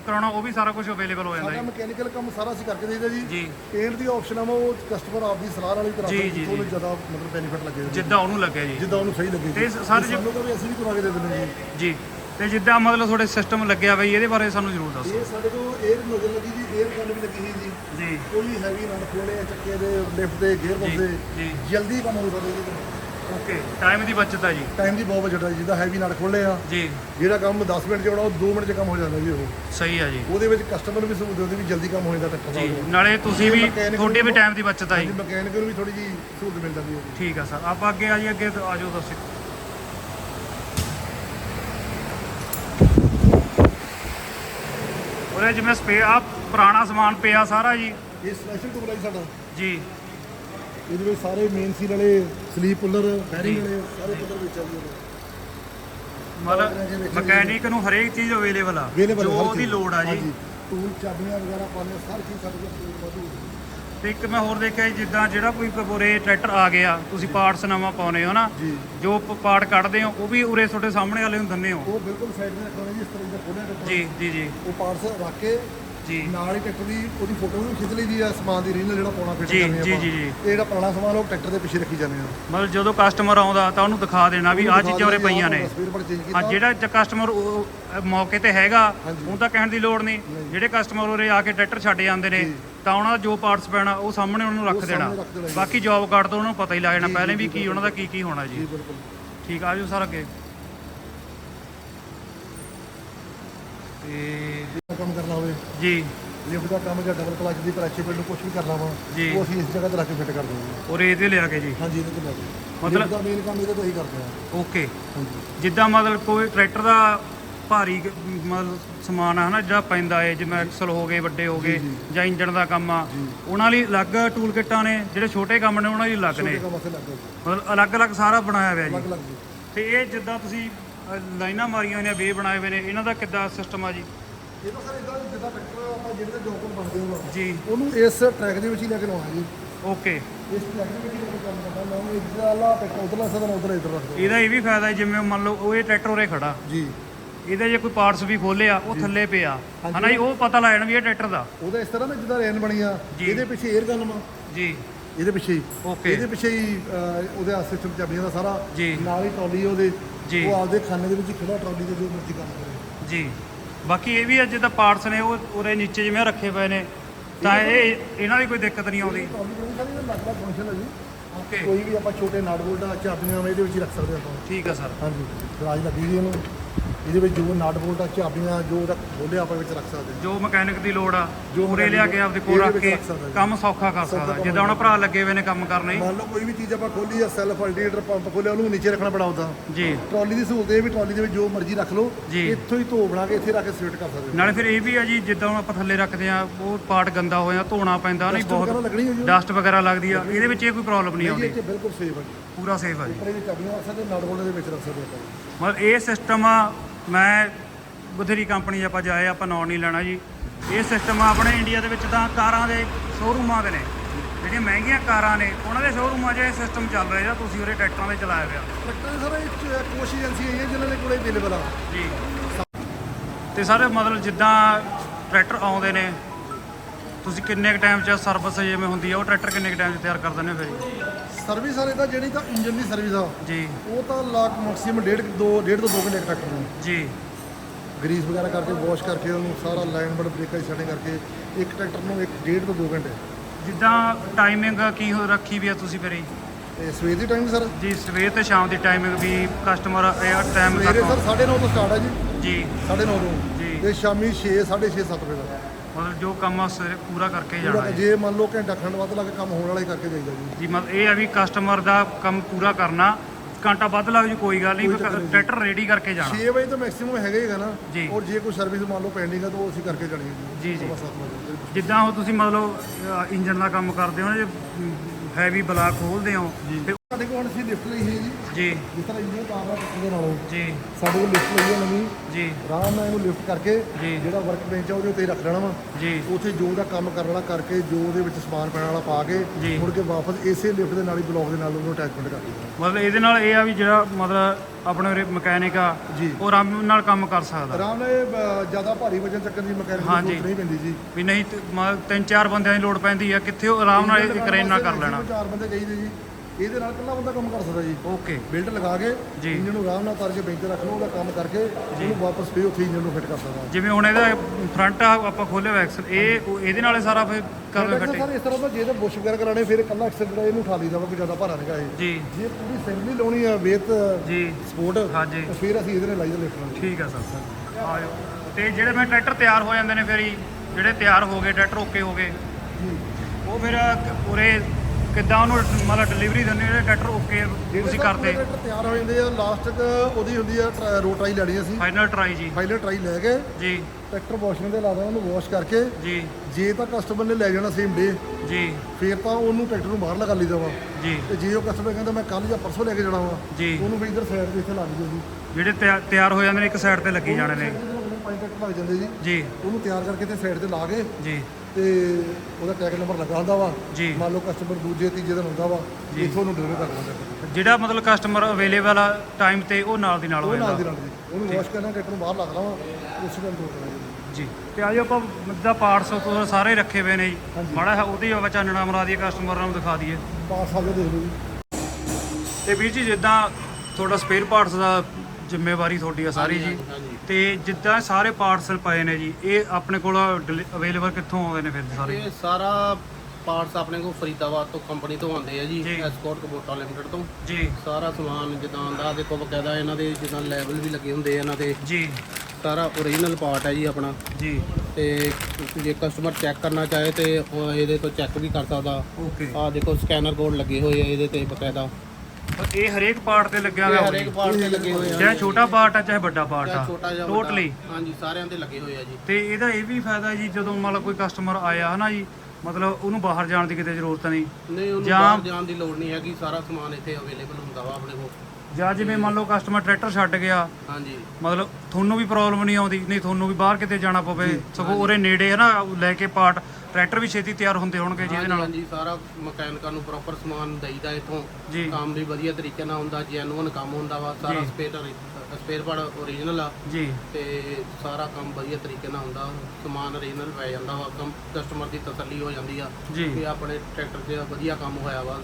ਕਰਾਉਣਾ ਉਹ ਵੀ ਸਾਰਾ ਕੁਝ ਅਵੇਲੇਬਲ ਹੋ ਜਾਂਦਾ ਸਾਡਾ ਜੀ। ਮਕੈਨੀਕਲ ਕੰਮ ਸਾਰਾ ਅਸੀਂ ਕਰਕੇ ਦੇਈਦਾ ਜੀ। ਜੀ। ਪੇਂਟ ਦੀ ਆਪਸ਼ਨ ਆ ਉਹ ਕਸਟਮਰ ਆਪਦੀ ਸਲਾਹ ਨਾਲ ਹੀ ਕਰਾ ਜੀ, ਸਕਦਾ ਜੀ, ਉਹਨੂੰ ਜੀ। ਜ਼ਿਆਦਾ ਮਤਲਬ ਬੈਨੀਫਿਟ ਲੱਗੇ। ਜਿੱਦਾਂ ਉਹਨੂੰ ਲੱਗਿਆ ਜੀ। ਜਿੱਦਾਂ ਉਹਨੂੰ ਸਹੀ ਲੱਗੇ ਤੇ ਸਾਰੇ ਜੀ- ਸਾਨੂੰ ਵੀ ਅਸੀਂ ਵੀ ਕਰਵਾ ਕੇ ਦੇ ਦਿੰਦੇ ਜੀ। ਜੀ। ਤੇ ਜਿੱਦਾਂ ਮਤਲਬ ਤੁਹਾਡੇ ਸਿਸਟਮ ਲੱਗਿਆ ਬਈ ਇਹਦੇ ਬਾਰੇ ਸਾਨੂੰ ਜ਼ਰੂਰ ਦੱਸੋ। ਇਹ ਸਾਡੇ ਕੋਲ 에ਅਰ ਨੋਜ਼ਲ ਲੱਗੀ ਜੀ 에ਅਰ ਗਨ ਵੀ ਲੱਗੀ ਸੀ ਜੀ। ਜੀ। ਕੋਈ ਹੈਵੀ ਨਟ ਖੋਲੇ ਚੱਕੇ ਦੇ ਲਿਫਟ ਦੇ ਗੇਅਰ ਬਾਕਸ ਜੀ, ਦੇ ਜੀ। ਜਲਦੀ ਕੰਮ ਹੋ ਸਕਦਾ ਜੀ। ਓਕੇ ਟਾਈਮ ਦੀ ਬਚਤ ਆ ਜੀ। ਟਾਈਮ ਦੀ ਬਹੁਤ ਬਚਤ ਹੈ ਜਿਹਦਾ ਹੈਵੀ ਨਟ ਖੋਲੇ ਆ ਜੀ। ਜਿਹੜਾ ਕੰਮ 10 ਮਿੰਟ 'ਚ ਹੋਣਾ ਉਹ 2 ਮਿੰਟ 'ਚ ਕੰਮ ਹੋ ਜਾਂਦਾ ਜੀ ਉਹ। ਸਹੀ ਆ ਜੀ। ਉਹਦੇ ਵਿੱਚ ਕਸਟਮਰ ਵੀ ਸਹੂਲਤ ਹੁੰਦੀ ਵੀ ਜਲਦੀ ਕੰਮ ਹੋ ਜਾਂਦਾ ਟਰੈਕਟਰ ਜੀ ਨਾਲੇ ਤੁਸੀਂ ਵੀ ਤੁਹਾਡੀ ਵੀ ਟਾਈਮ ਦੀ ਬਚਤ ਆ ਜੀ। ਮਕੈਨਿਕ ਨੂੰ ਵੀ ਥੋੜੀ ਜੀ ਸਹੂਲਤ ਮਿਲ ਜਾਂਦੀ ਹੈ ਜੀ। ਠੀਕ ਆ ਸਰ ਆਪਾਂ ਅੱਗੇ ਆ ਜੀ ਅੱਗੇ ਆ ਜਾਓ ਦੱਸੋ ਉਹਦੇ ਜਿਵੇਂ ਸਪੇ ਆ ਪੁਰਾਣਾ ਸਮਾਨ ਪਿਆ ਸਾਰਾ ਜੀ। ਇਹ ਸਪੈਸ਼ਲ ਟੂਲ ਹੈ ਜੀ ਸਾਡਾ। ਜੀ। ਇਹਦੇ ਵਿੱਚ ਸਾਰੇ ਮੇਨ ਸੀਲ ਵਾਲੇ ਸਲੀਪ ਪੁੱਲਰ ਬੈਰਿੰਗ ਵਾਲੇ ਸਾਰੇ ਪੁੱਲਰ ਵਿੱਚ ਆ ਜੀ ਮਤਲਬ ਮਕੈਨਿਕ ਨੂੰ ਹਰੇਕ ਚੀਜ਼ ਅਵੇਲੇਬਲ ਆ ਜੋ ਉਹਦੀ। ਲੋੜ ਆ ਜੀ। ਟੂਲ ਚਾਬੀਆਂ ਵਗੈਰਾ ਪਾਣੇ ਸਾਰੀ ਚੀਜ਼ ਸਾਡੇ ਕੋਲ ਮੌਜੂਦ ਹੈ ਤੇ ਇੱਕ ਮੈਂ ਹੋਰ ਦੇਖਿਆ ਜਿੱਦਾਂ ਜਿਹੜਾ ਕੋਈ ਉਰੇ ਟਰੈਕਟਰ ਆ ਗਿਆ ਤੁਸੀਂ ਪਾਰਟਸ ਨਵਾਂ ਪਾਉਨੇ ਹੋ ਨਾ ਜੀ। ਪਾਰਟ ਕੱਢਦੇ ਹੋ ਉਹ ਵੀ ਉਰੇ ਤੁਹਾਡੇ ਸਾਹਮਣੇ ਵਾਲੇ ਨੂੰ ਦਿੰਦੇ ਹੋ। ਉਹ ਬਿਲਕੁਲ ਸਾਈਡ ਤੇ ਰੱਖਣਾ ਜੀ ਇਸ ਤਰ੍ਹਾਂ ਦਾ ਖੋਲਿਆ ਜੀ ਜੀ ਜੀ। ਉਹ ਪਾਰਟਸ ਰੱਖ ਕੇ ਜੀ। ਨਾਲ ਹੀ ਟਰੈਕਟਰ ਦੀ ਉਹਦੀ ਫੋਟੋ ਵੀ ਖਿੱਚ ਲਈਦੀ ਆ ਸਮਾਨ ਦੀ ਰੀਲ ਜਿਹੜਾ ਪਾਉਣਾ ਫਿੱਟ ਜੀ, ਕਰਨੀ ਜੀ, ਆਪਾਂ। ਜੀ, ਜੀ। ਤੇ ਜਿਹੜਾ ਪੁਰਾਣਾ ਸਮਾਨ ਉਹ ਟਰੈਕਟਰ ਦੇ ਪਿੱਛੇ ਰੱਖੀ ਜਾਂਦੇ ਆ। ਮਤਲਬ ਜਦੋਂ ਕਸਟਮਰ ਆਉਂਦਾ ਤਾਂ ਉਹਨੂੰ ਦਿਖਾ ਦੇਣਾ ਵੀ ਆਹ ਚੀਜ਼ਾਂ ਉਰੇ ਪਈਆਂ ਨੇ। ਚੇਂਜ ਹਾਂ ਕੀਤਾ। ਜਿਹੜਾ ਕਸਟਮਰ ਮੌਕੇ ਤੇ ਹੈਗਾ। ਉਹ ਤਾਂ ਕਹਿਣ ਦੀ ਲੋੜ ਨਹੀਂ। ਜਿਹੜੇ ਕਸਟਮਰ ਉਰੇ ਆ ਕੇ ਟਰੈਕਟਰ ਛੱਡ ਜਾਂਦੇ ਨੇ ਤਾਂ ਉਹਨਾਂ ਦਾ ਜੋ ਪਾਰਟਸ ਪੈਣਾ ਉਹ ਸਾਹਮਣੇ ਉਹਨਾਂ ਨੂੰ ਰੱਖ ਦੇਣਾ ਸਾਹਮਣੇ ਰੱਖ ਦੇਣਾ ਜੀ। ਬਾਕੀ ਜੌਬ ਕਾਰਡ ਤੋਂ ਉਹਨਾਂ ਨੂੰ ਪਤਾ ਹੀ ਲੱਗ ਜਾਣਾ ਪਹਿਲੇ ਵੀ ਕੀ ਉਹਨਾਂ ਦਾ ਕੀ ਕੀ ਹੋਣਾ ਜੀ। ਜੀ ਬਿਲਕੁਲ। ਠੀਕ ਆ ਜਾਓ ਸਰ ਅੱਗੇ। ਤੇ ਜਿਹੜਾ ਕੰਮ ਕਰਨਾ ਹੋਵੇ ਜੀ। ਲਿਫਟ ਦਾ ਕੰਮ ਜਾਂ ਡਬਲ ਕਲਚ ਦੀ ਕਲਚ ਨੂੰ ਕੁਝ ਵੀ ਕਰਨਾ ਵਾ ਜੀ। ਉਹ ਅਸੀਂ ਇਸ ਜਗ੍ਹਾ ਤੇ ਰੱਖ ਕੇ ਫਿੱਟ ਕਰ ਦਿੰਦੇ ਹਾਂ। ਔਰ ਇਹਦੇ ਲਿਆ ਕੇ ਜੀ। ਹਾਂਜੀ ਇਹਦੇ ਤੇ ਲੱਗ ਮਤਲਬ- ਮਤਲਬ ਦਾ ਮੇਨ ਕੰਮ ਇਹਦੇ ਤੋਂ ਹੀ ਕਰਦੇ ਆ ਓਕੇ। ਹਾਂਜੀ। ਜਿੱਦਾਂ ਮਤਲਬ ਕੋਈ ਟਰੈਕਟਰ ਦਾ ਭਾਰੀ ਕ- ਮਤਲਬ ਸਮਾਨ ਆ ਹਨਾ ਜਿਹੜਾ ਪੈਂਦਾ ਏ ਜਿਵੇਂ ਐਕਸਲ ਹੋ ਗਏ ਵੱਡੇ ਹੋ ਗਏ ਜੀ, ਇੰਜਣ ਦਾ ਕੰਮ ਆ। ਉਹਨਾਂ ਲਈ ਅਲੱਗ ਟੂਲ ਕਿੱਟਾਂ ਨੇ ਜਿਹੜੇ ਛੋਟੇ ਕੰਮ ਨੇ ਉਹਨਾਂ ਲਈ ਅਲੱਗ ਨੇ। ਛੋਟੇ ਕੰਮ ਵਾਸਤੇ ਲੱਗ ਗਿਆ ਮਤਲਬ ਅਲੱਗ-ਅਲੱਗ ਸਾਰਾ ਬਣਾਇਆ ਹੋਇਆ ਜੀ। ਅਲੱਗ ਤੇ ਇਹ ਜਿੱਦਾਂ ਤੁਸੀਂ ਲਾਈਨਾਂ ਮਾਰੀਆਂ ਹੋਈਆਂ ਵੇ ਬਣਾਏ ਹੋਏ ਨੇ। ਇਹਨਾਂ ਦਾ ਕਿੱਦਾਂ ਸਿਸਟਮ ਆ ਜੀ? ਇਹ ਤਾਂ ਸਰ ਇਦਾਂ ਜਿੱਦਾਂ ਟਰੈਕਟਰ ਆਪਾਂ ਜਿਹੜੇ ਜੋਕਰ ਬਣਦੇ ਹੋ ਜੀ। ਉਹਨੂੰ ਇਸ ਟਰੈਕ ਦੇ ਵਿੱਚ ਹੀ ਲੈ ਕੇ ਲਾਉਣਾ ਜੀ। ਓਕੇ। ਇਸ ਟਰੈਕ ਦੇ ਵਿੱਚ ਹੀ ਲੈ ਕੇ ਕੰਮ ਕਰਨਾ ਮੈਂ ਉਹਨੂੰ ਇੱਧਰ ਵਾਲਾ ਟਰੈਕਟਰ ਉਧਰਲਾ ਸਦਾ ਉਧਰ ਇੱਧਰ ਰੱਖ ਦਿਓ ਇਹਦਾ ਇਹ ਵੀ ਫਾਇਦਾ ਹੈ, ਜਿਵੇਂ ਮੰਨ ਲਓ ਉਹ ਇਹ ਟਰੈਕਟਰ ਉਰੇ ਖੜਾ। ਜੀ। ਇਹਦੇ ਜੇ ਕੋਈ ਪਾਰਟਸ ਵੀ ਖੋਲੇ ਆ ਉਹ ਥੱਲੇ ਪਿਆ ਹਨਾ ਜੀ ਉਹ ਪਤਾ ਲੱਗ ਜਾਣਾ ਵੀ ਇਹ ਟਰੈਕਟਰ ਦਾ। ਉਹਦਾ ਇਸ ਤਰ੍ਹਾਂ ਨਾ ਜਿੱਦਾਂ ਰੇਨ ਬਣੀ ਆ ਜੀ। ਇਹਦੇ ਪਿੱਛੇ 에ਅਰ ਗਨ ਵਾ। ਜੀ। ਇਹਦੇ ਪਿੱਛੇ ਹੀ। Okay. ਇਹਦੇ ਪਿੱਛੇ ਹੀ ਅਹ, ਉਹਦੇ ਸਿਸਟਮ ਚਾਬੀਆਂ ਦਾ ਸਾਰਾ। ਨਾਲ ਹੀ ਟਰਾਲੀ ਉਹਦੇ। ਜੀ। ਉਹ ਆਪਦੇ ਖਾਨੇ ਦੇ ਵਿੱਚ ਹੀ ਖੜਾ ਟਰਾਲੀ ਦੇ ਜੋ ਮਰਜ਼ੀ ਕੰਮ ਕਰੇ। ਜੀ। ਬਾਕੀ ਇਹ ਵੀ ਆ ਜਿੱਦਾਂ ਪਾਰਟਸ ਨੇ ਉਹ ਉਰੇ ਨੀਚੇ ਜਿਵੇਂ ਰੱਖੇ ਪਏ ਨੇ ਤਾਂ ਇਹ ਇਹਨਾਂ ਦੀ ਕੋਈ ਦਿੱਕਤ ਨਹੀਂ ਆਉਂਦੀ। ਟਰਾਲੀ ਬਣੀ ਸਾਰੀ ਇਹਦਾ ਅਲੱਗ ਅਲੱਗ ਫੰਕਸ਼ਨ ਹੈ ਜੀ। ਓਕੇ ਕੋਈ ਵੀ ਆਪਾਂ ਛੋਟੇ ਨਾਟ ਬੋਲਟਾਂ ਚਾਬੀਆਂ ਇਹਦੇ ਵਿੱਚ ਹੀ ਰੱਖ ਸਕਦੇ ਆਪਾਂ। ਠੀਕ ਆ ਸਰ। ਹਾਂਜੀ। ਦਰਾਜ ਲੱਗੀ ਜੀ ਇਹਨੂੰ। ਇਹਦੇ ਵਿੱਚ ਜੋ ਨਾਟ ਬੋਲਟਾਂ ਚਾਬੀਆਂ ਜੋ ਉਹਦਾ ਖੋਲਿਆ ਆਪਾਂ ਵਿੱਚ ਰੱਖ ਸਕਦੇ ਹਾਂ। ਜੋ ਮਕੈਨਿਕ ਦੀ ਲੋੜ ਆ ਜੋ ਉਰੇ ਲਿਆ ਕੇ ਆਪਦੇ ਕੋਲ ਇਹਦੇ ਰੱਖ ਵਿੱਚ ਕੇ ਰੱਖ ਸਕਦਾ ਜੀ। ਕੰਮ ਸੌਖਾ ਕਰ ਸਕਦਾ। ਜਿੱਦਾਂ ਹੁਣ ਭਰਾ ਲੱਗੇ ਹੋਏ ਨੇ ਕੰਮ ਕਰਨ। ਲਈ ਮੰਨ ਲਓ ਕੋਈ ਵੀ ਚੀਜ਼ ਆਪਾਂ ਖੋਲੀ ਆ ਸੈਲਫ ਅਲਟੀਏਟਰ ਪੰਪ ਖੋਲਿਆ ਉਹਨੂੰ ਨੀਚੇ ਰੱਖਣਾ ਪੈਣਾ ਹੁੰਦਾ ਜੀ। ਟਰਾਲੀ ਦੀ ਸਹੂਲਤ ਇਹ ਵੀ ਟਰਾਲੀ ਦੇ ਵਿੱਚ ਜੋ ਮਰਜ਼ੀ ਰੱਖ ਲਓ ਜੀ। ਇੱਥੋਂ ਹੀ ਧੋ ਬਣਾ ਕੇ ਇੱਥੇ ਰੱਖ ਕੇ ਸਵੀਟ ਕਰ ਸਕਦੇ ਨਾਲੇ ਫਿਰ ਇਹ ਵੀ ਆ ਜੀ ਜਿੱਦਾਂ ਹੁਣ ਆਪਾਂ ਥੱਲੇ ਰੱਖਦੇ ਆ ਉਹ ਪਾਰਟ ਗੰਦਾ ਹੋਇਆ ਧੋਣਾ ਪੈਂਦਾ ਨਹੀਂ ਬਹੁਤ ਲੱਗਣੀ ਡਸਟ ਵਗੈਰਾ ਲੱਗਦੀ ਆ। ਇਹਦੇ ਵਿੱਚ ਇਹ ਕੋਈ ਪ੍ਰੋਬਲਮ ਨਹੀਂ ਇਹ ਆਉਂਦੀ। ਇੱਥੇ ਬਿਲਕੁਲ ਸੇਫ ਹੈ ਜੀ। ਪੂਰਾ ਸੇਫ ਆ ਜੀ। ਉੱਪਰ ਇਹਦੀ ਚਾਬੀਆਂ ਰੱਖ ਸਕਦੇ ਨਾਟ ਬੋਲਟ ਦੇ ਵਿੱਚ ਰੱਖ ਸਕਦੇ ਆਪਾਂ। ਮਤਲਬ ਇਹ ਸਿਸਟਮ ਆ ਮੈਂ ਬਥੇਰੀ ਕੰਪਨੀ ਆਪਾਂ ਜਾਏ ਆਪਾਂ ਨੌਨ ਨਹੀਂ ਲੈਣਾ ਜੀ। ਇਹ ਸਿਸਟਮ ਆਪਣੇ ਇੰਡੀਆ ਦੇ ਵਿੱਚ ਤਾਂ ਕਾਰਾਂ ਦੇ ਸ਼ੋਰੂਮਾਂ ਦੇ ਨੇ। ਜਿਹੜੀਆਂ ਮਹਿੰਗੀਆਂ ਕਾਰਾਂ ਨੇ ਉਹਨਾਂ ਦੇ ਸ਼ੋਰੂਮਾਂ 'ਚ ਇਹ ਸਿਸਟਮ ਚੱਲ ਰਿਹਾ ਜਿਹੜਾ ਤੁਸੀਂ ਉਹਦੇ ਟਰੈਕਟਰਾਂ ਦੇ ਚਲਾਇਆ ਹੋਇਆ। ਟਰੈਕਟਰ ਦੇ ਸਰ ਕੋਸ਼ ਏਜੰਸੀ ਹੈ ਜਿਨ੍ਹਾਂ ਦੇ ਕੋਲੇ ਅਵੇਲੇਬਲ ਆ। ਜੀ। ਤੇ ਸਾਰੇ ਮਤਲਬ ਜਿੱਦਾਂ ਟਰੈਕਟਰ ਆਉਂਦੇ ਨੇ ਤੁਸੀਂ ਕਿੰਨੇ ਕੁ ਟਾਈਮ 'ਚ ਸਰਵਿਸ ਜਿਵੇਂ ਹੁੰਦੀ ਆ ਉਹ ਟਰੈਕਟਰ ਕਿੰਨੇ ਕੁ ਟਾਈਮ 'ਚ ਤਿਆਰ ਕਰ ਦਿੰਦੇ ਹੋ ਫਿਰ? ਜੀ? ਸਰਵਿਸ ਵਾਲੇ ਤਾਂ ਜਿਹੜੀ ਤਾਂ ਇੰਜਨ ਦੀ ਸਰਵਿਸ ਆ ਜੀ। ਉਹ ਤਾਂ ਲੱਖ ਮੈਕਸਿਮਮ ਡੇਢ ਦੋ ਡੇਢ ਤੋਂ 2 ਘੰਟੇ ਟਰੈਕਟਰ ਨੂੰ। ਜੀ। ਗਰੀਸ ਵਗੈਰਾ ਕਰਕੇ ਵਾਸ਼ ਕਰਕੇ ਉਹਨੂੰ ਸਾਰਾ ਲਾਈਨ ਬੜ ਬ੍ਰੇਕਾਂ ਸੈਟਿੰਗ ਕਰਕੇ। ਇੱਕ ਟਰੈਕਟਰ ਨੂੰ ਇੱਕ ਡੇਢ ਤੋਂ 2 ਘੰਟੇ। ਜਿੱਦਾਂ ਟਾਈਮਿੰਗ ਕੀ ਹੋ ਰੱਖੀ ਵੀ ਆ ਤੁਸੀਂ ਫਿਰ ਤੇ ਸਵੇਰ ਦੀ ਟਾਈਮ ਸਰ? ਜੀ ਸਵੇਰ ਤੇ ਸ਼ਾਮ ਦੀ ਟਾਈਮਿੰਗ ਵੀ ਕਸਟਮਰ ਇਹ ਟਾਈਮ ਸਵੇਰੇ ਤੱਕ ਸਰ 9:30 ਤੋਂ ਸਟਾਰਟ ਹੈ ਜੀ। ਜੀ। 9:30 ਤੋਂ। ਜੀ। ਤੇ ਸ਼ਾਮੀ 6 6:30 7 ਵਜੇ ਤੱਕ। ਮਤਲਬ ਜੋ ਕੰਮ ਆ ਸਵੇਰੇ ਪੂਰਾ ਕਰਕੇ ਜਾਣਾ ਹੈ। ਜੇ ਮੰਨ ਲਓ ਘੰਟਾ ਖੰਡ ਵੱਧ ਲੱਗ ਕੰਮ ਹੋਣ ਵਾਲਾ ਹੀ ਕਰਕੇ ਜਾਈਦਾ ਜੀ। ਜੀ ਮਤਲਬ ਇਹ ਆ ਵੀ ਕਸਟਮਰ ਦਾ ਕੰਮ ਪੂਰਾ ਕਰਨਾ ਘੰਟਾ ਵੱਧ ਲੱਗ ਜੂ ਕੋਈ ਗੱਲ ਨਹੀਂ ਫਿਰ ਟਰੈਕਟਰ ਰੈਡੀ ਕਰਕੇ ਜਾਣਾ। 6 ਵਜੇ ਤਾਂ ਮੈਕਸਿਮਮ ਹੈਗਾ ਹੈਗਾ ਨਾ। ਜੀ। ਔਰ ਜੇ ਕੋਈ ਸਰਵਿਸ ਮੰਨ ਲਓ ਪੈਂਡਿੰਗ ਹੈ ਤਾਂ ਉਹ ਅਸੀਂ ਕਰਕੇ ਜਾਣੀ ਹੈ ਜੀ, ਜੀ। ਸਵਾ ਸੱਤ ਵਜੇ ਜਿੱਦਾਂ ਉਹ ਤੁਸੀਂ ਮਤਲਬ ਇੰਜਨ ਦਾ ਕੰਮ ਕਰਦੇ ਹੋ ਨਾ ਜੇ ਹੈਵੀ ਬਲਾਕ ਖੋਲਦੇ ਹੋ ਤੇ ਸਾਡੇ ਕੋਲ ਅਸੀਂ ਲਿਫਟ ਲਈ ਹੈ ਜੀ। ਜੀ। ਜਿਸ ਤਰ੍ਹਾਂ ਤਾਰਨਾ ਟੱਕਰ ਦੇ ਨਾਲੋਂ। ਜੀ। ਸਾਡੇ ਕੋਲ ਲਿਫਟ ਲਈ ਹੈ ਨਵੀਂ। ਜੀ। ਆਰਾਮ ਨਾਲ ਇਹਨੂੰ ਲਿਫਟ ਕਰਕੇ। ਜਿਹੜਾ ਵਰਕ ਬੈਂਚ ਆ ਉਹਦੇ ਉੱਤੇ ਰੱਖ ਲੈਣਾ ਵਾ। ਜੀ। ਉੱਥੇ ਜੋ ਦਾ ਕੰਮ ਕਰਨ ਵਾਲਾ ਕਰਕੇ ਜੋ ਉਹਦੇ ਵਿੱਚ ਸਮਾਨ ਪੈਣ ਵਾਲਾ ਪਾ ਕੇ। ਮੁੜ ਕੇ ਵਾਪਸ ਇਸੇ ਲਿਫਟ ਦੇ ਨਾਲ ਹੀ ਬਲੌਕ ਦੇ ਨਾਲ ਉਹਨੂੰ ਅਟੈਚਮੈਂਟ ਕਰ ਦਿੱਤਾ। ਮਤਲਬ ਇਹਦੇ ਨਾਲ ਇਹ ਆ ਵੀ ਜਿਹੜਾ ਮਤਲਬ ਆਪਣੇ ਉਰੇ ਮਕੈਨਿਕ ਆ ਜੀ। ਉਹ ਆਰਾਮ ਨਾਲ ਕੰਮ ਕਰ ਸਕਦਾ। ਆਰਾਮ ਨਾਲ ਇਹ, ਜ਼ਿਆਦਾ ਭਾਰੀ ਵਜਨ ਚੱਕਣ ਦੀ ਮਕੈਨਿਕ ਦੀ। ਜ਼ਰੂਰਤ ਨਹੀਂ ਪੈਂਦੀ ਜੀ। ਵੀ ਨਹੀਂ ਤਿੰਨ ਚਾਰ ਬੰਦਿਆਂ ਦੀ ਲੋੜ ਪੈਂਦੀ ਆ ਕਿੱਥੇ ਉਹ ਆਰਾਮ ਨਾਲ ਇੱਕ ਰੇਨ ਨਾਲ ਕਰ ਲੈਣਾ। ਚਾਰ ਬੰਦੇ ਚਾਹੀਦੇ ਜੀ। ਇਹਦੇ ਨਾਲ ਇਕੱਲਾ ਬੰਦਾ ਕੰਮ ਕਰ ਸਕਦਾ ਜੀ। ਓਕੇ ਬਿਲਟ ਲਗਾ ਕੇ ਜੀ। ਇੰਜਨ ਨੂੰ ਆਰਾਮ ਨਾਲ ਤਾਰ ਕੇ ਬੈਂਚ ਤੇ ਰੱਖ ਲਓ ਉਹਦਾ ਕੰਮ ਕਰਕੇ ਉਹਨੂੰ ਵਾਪਸ ਫੇਰ ਉੱਥੇ ਇੰਜਨ ਨੂੰ ਫਿੱਟ ਕਰ ਸਕਦਾ ਜਿਵੇਂ ਹੁਣ ਇਹਦਾ ਫਰੰਟ ਆ ਆਪਾਂ ਖੋਲਿਆ ਹੋਇਆ ਐਕਸਲ ਇਹ ਉਹ- ਇਹਦੇ ਨਾਲ ਹੀ ਸਾਰਾ ਫਿਰ ਕਰ ਫਿਰ ਫਿੱਟੇ ਸਰ ਇਸ ਤਰ੍ਹਾਂ ਦਾ ਜੇ ਤਾਂ ਬੁਸ਼ ਵਗੈਰਾ ਕਰਾਣੇ ਫਿਰ ਇਕੱਲਾ ਐਕਸਲ ਜਿਹੜਾ ਇਹਨੂੰ ਉਠਾ ਲਈਦਾ ਵਾ ਕੋਈ ਜ਼ਿਆਦਾ ਭਾਰਾ ਨਹੀਂਗਾ ਇਹ। ਜੀ। ਜੇ ਪੂਰੀ ਅਸੈਂਬਲੀ ਲਾਉਣੀ ਆ ਵੇਤ ਜੀ। ਸਪੋਰਟ ਹਾਂਜੀ। ਤਾਂ ਫਿਰ ਅਸੀਂ ਇਹਦੇ ਨਾਲ ਲਾਈਦਾ ਨਾਲ ਠੀਕ ਆ ਸਰ। ਆਇਓ। ਤੇ ਜਿਹੜੇ ਮੈਂ ਟਰੈਕਟਰ ਤਿਆਰ ਹੋ ਜਾਂਦੇ ਨੇ ਫਿਰ ਜਿਹੜੇ ਤਿਆਰ ਹੋ ਗਏ ਟਰੈਕਟਰ ਓਕੇ ਹੋ ਗਏ। ਜੀ। ਉਹ ਫਿਰ ਪੂਰੇ ਕਿੱਦਾਂ ਉਹਨੂੰ ਮਤਲਬ ਡਿਲੀਵਰੀ ਦਿੰਦੇ ਹੋ ਜਿਹੜੇ ਟਰੈਕਟਰ ਓਕੇ ਤੁਸੀਂ ਕਰਦੇ? ਤਿਆਰ ਹੋ ਜਾਂਦੇ ਆ ਲਾਸਟ ਉਹਦੀ ਹੁੰਦੀ ਆ ਰੋਡ ਟਰਾਈ ਲੈਣੀ ਅਸੀਂ। ਫਾਈਨਲ ਟਰਾਈ ਜੀ। ਫਾਈਨਲ ਟਰਾਈ ਲੈ ਕੇ ਜੀ। ਟਰੈਕਟਰ ਵਾਸ਼ਿੰਗ ਤੇ ਲਾ ਦੇਣਾ ਉਹਨੂੰ ਵਾਸ਼ ਕਰਕੇ। ਜੀ। ਜੇ ਤਾਂ ਕਸਟਮਰ ਨੇ ਲੈ ਜਾਣਾ ਸੇਮ ਡੇ ਜੀ। ਫਿਰ ਤਾਂ ਉਹਨੂੰ ਟਰੈਕਟਰ ਨੂੰ ਬਾਹਰ ਲਗਾ ਲਈਦਾ ਵਾ ਜੀ। ਤੇ ਜੇ ਉਹ ਕਸਟਮਰ ਕਹਿੰਦਾ ਮੈਂ ਕੱਲ ਜਾਂ ਪਰਸੋਂ ਲੈ ਕੇ ਜਾਣਾ ਵਾ ਜੀ। ਉਹਨੂੰ ਵੀ ਇਧਰ ਸਾਈਡ ਤੇ ਇੱਥੇ ਲੱਗ ਜਾਓ ਜੀ। ਜਿਹੜੇ ਤਿਆ- ਤਿਆਰ ਹੋ ਜਾਂਦੇ ਨੇ ਇੱਕ ਸਾਈਡ ਤੇ ਲੱਗੀ ਜਾਣੇ ਨੇ। ਪੰਜ ਟਰੈਕਟਰ ਲੱਗ ਜਾਂਦੇ ਜੀ ਜੀ। ਉਹਨੂੰ ਤਿਆਰ ਕਰਕੇ ਤੇ ਸਾਈਡ ਤੇ ਲਾ ਕੇ ਜੀ। ਤੇ ਉਹਦਾ ਟੈਗ ਨੰਬਰ ਲੱਗਾ ਹੁੰਦਾ ਵਾ। ਜੀ। ਮੰਨ ਲਓ ਕਸਟਮਰ ਦੂਜੇ ਤੀਜੇ ਦਿਨ ਹੁੰਦਾ ਵਾ ਜੀ। ਇੱਥੋਂ ਉਹਨੂੰ ਡਿਲੀਵਰ ਕਰ ਦਿੰਦਾ ਜਿਹੜਾ ਮਤਲਬ ਕਸਟਮਰ ਅਵੇਲੇਬਲ ਆ ਟਾਈਮ ਤੇ ਉਹ ਨਾਲ ਦੀ ਨਾਲ ਹੋ ਉਹ ਨਾਲ ਦੀ ਜਾਂਦਾ ਨਾਲ ਜੀ। ਉਹਨੂੰ ਵਾਸ਼ ਕਰਨਾ ਟਰੈਕਟਰ ਨੂੰ ਬਾਹਰ ਲਾ ਦੇਣਾ ਵਾ ਉਸ ਤੋਂ ਕਰਨਾ ਜੀ। ਜੀ। ਤੇ ਆਜੋ ਆਪਾਂ ਮੱਦਾ ਪਾਰਟਸ ਤੋਂ ਸਾਰੇ ਰੱਖੇ ਹੋਏ ਨੇ ਜੀ। ਮਾੜਾ ਜਿਹਾ ਉਹਦੀ ਆਪਾਂ ਚਾਨਣਾ ਮਰਾ ਦਈਏ ਕਸਟਮਰਾਂ ਨੂੰ ਦਿਖਾ ਦਈਏ। ਪਾਸ ਆ ਕੇ ਦੇਖ ਲਓ ਜੀ। ਤੇ ਵੀਰ ਜੀ ਜਿੱਦਾਂ ਤੁਹਾਡਾ ਸਪੇਅਰ ਪਾਰਟਸ ਦਾ ਜ਼ਿੰਮੇਵਾਰੀ ਤੁਹਾਡੀ ਆ ਸਾਰੀ ਜੀ। ਤੇ ਜਿੱਦਾਂ ਸਾਰੇ ਪਾਰਟਸ ਪਏ ਨੇ ਜੀ ਇਹ ਆਪਣੇ ਕੋਲ ਅਵੇਲੇਬਲ ਕਿੱਥੋਂ ਆਉਂਦੇ ਨੇ ਫਿਰ ਸਾਰੇ? ਇਹ ਸਾਰਾ ਪਾਰਟਸ ਆਪਣੇ ਕੋਲ ਫਰੀਦਾਬਾਦ ਤੋਂ ਕੰਪਨੀ ਤੋਂ ਆਉਂਦੇ ਆ ਜੀ। ਐਸਕੋਟ ਕਬੋਟਾ ਲਿਮਟਿਡ ਤੋਂ। ਜੀ। ਸਾਰਾ ਸਮਾਨ ਜਿੱਦਾਂ ਆਂਦਾ ਦੇਖੋ ਬਕਾਇਦਾ ਇਹਨਾਂ ਦੇ ਜਿੱਦਾਂ ਲੈਵਲ ਵੀ ਲੱਗੇ ਹੁੰਦੇ ਆ ਇਹਨਾਂ ਦੇ। ਜੀ। ਸਾਰਾ ਓਰੀਜਨਲ ਪਾਰਟ ਹੈ ਜੀ ਆਪਣਾ। ਜੀ। ਤੇ ਜੇ ਕਸਟਮਰ ਚੈੱਕ ਕਰਨਾ ਚਾਹੇ ਤੇ ਇਹਦੇ ਤੋਂ ਚੈੱਕ ਵੀ ਕਰ ਸਕਦਾ। ਓਕੇ ਆਹ ਦੇਖੋ ਸਕੈਨਰ ਕੋਡ ਲੱਗੇ ਹੋਏ ਆ ਇਹਦੇ ਤੇ ਬਕਾਇਦਾ। ਇਹ ਹਰੇਕ ਪਾਰਟ ਤੇ ਲੱਗਿਆ ਇਹ ਹੋਇਆ ਹਰੇਕ ਪਾਰਟ ਤੇ ਲੱਗੇ ਹੋਏ ਆ ਚਾਹੇ ਛੋਟਾ ਪਾਰਟ ਆ ਚਾਹੇ ਵੱਡਾ ਪਾਰਟ ਆ ਛੋਟਾ ਜਾਂ ਵੱਡਾ। ਟੋਟਲੀ ਹਾਂਜੀ ਸਾਰਿਆਂ ਤੇ ਲੱਗੇ ਹੋਏ ਆ ਜੀ। ਤੇ ਇਹਦਾ ਇਹ ਵੀ ਫਾਇਦਾ ਜੀ ਜਦੋਂ ਮੰਨ ਲਓ ਕੋਈ ਕਸਟਮਰ ਆਇਆ ਹਨਾ ਜੀ ਮਤਲਬ ਉਹਨੂੰ ਬਾਹਰ ਜਾਣ ਦੀ ਕਿਤੇ ਜ਼ਰੂਰਤ ਨਹੀਂ। ਨਹੀਂ ਉਹਨੂੰ ਜਾਂ- ਬਾਹਰ ਜਾਣ ਦੀ ਲੋੜ ਨਹੀਂ ਹੈਗੀ ਸਾਰਾ ਸਮਾਨ ਇੱਥੇ ਅਵੇਲੇਬਲ ਹੁੰਦਾ ਵਾ ਆਪਣੇ ਕੋਲ। ਜਾਂ ਜਿਵੇਂ ਮੰਨ ਲਓ ਕਸਟਮਰ ਟਰੈਕਟਰ ਛੱਡ ਗਿਆ ਹਾਂਜੀ। ਮਤਲਬ ਤੁਹਾਨੂੰ ਵੀ ਪ੍ਰੋਬਲਮ ਨਹੀਂ ਆਉਂਦੀ ਨਹੀਂ ਤੁਹਾਨੂੰ ਵੀ ਬਾਹਰ ਕਿਤੇ ਜਾਣਾ ਪਵੇ। ਸਗੋਂ ਉਰੇ ਨੇੜੇ ਹੈ ਨਾ ਲੈ ਕੇ ਪਾਰਟ ਟਰੈਕਟਰ ਵੀ ਛੇਤੀ ਤਿਆਰ ਹੁੰਦੇ ਹੋਣਗੇ ਜਿਹਦੇ ਨਾਲ। ਹਾਂਜੀ ਸਾਰਾ ਮਕੈਨਿਕਾਂ ਨੂੰ ਪ੍ਰੋਪਰ ਸਮਾਨ ਦੇਈਦਾ ਇੱਥੋਂ। ਜੀ। ਕੰਮ ਵੀ ਵਧੀਆ ਤਰੀਕੇ ਨਾਲ ਹੁੰਦਾ ਜੈਨੂਅਨ ਕੰਮ ਹੁੰਦਾ ਵਾ ਸਾਰਾ ਜੀ। ਸਪੇਅਰ ਸਪੇਅਰ ਪਾਰਟ ਓਰੀਜਨਲ ਆ। ਜੀ। ਤੇ ਸਾਰਾ ਕੰਮ ਵਧੀਆ ਤਰੀਕੇ ਨਾਲ ਹੁੰਦਾ ਸਮਾਨ ਓਰੀਜਨਲ ਪੈ ਜਾਂਦਾ ਵਾ ਕਸਟਮਰ ਦੀ ਤਸੱਲੀ ਹੋ ਜਾਂਦੀ ਆ। ਜੀ। ਕਿ ਆਪਣੇ ਟਰੈਕਟਰ 'ਚ ਵਧੀਆ ਕੰਮ ਹੋਇਆ ਵਾ।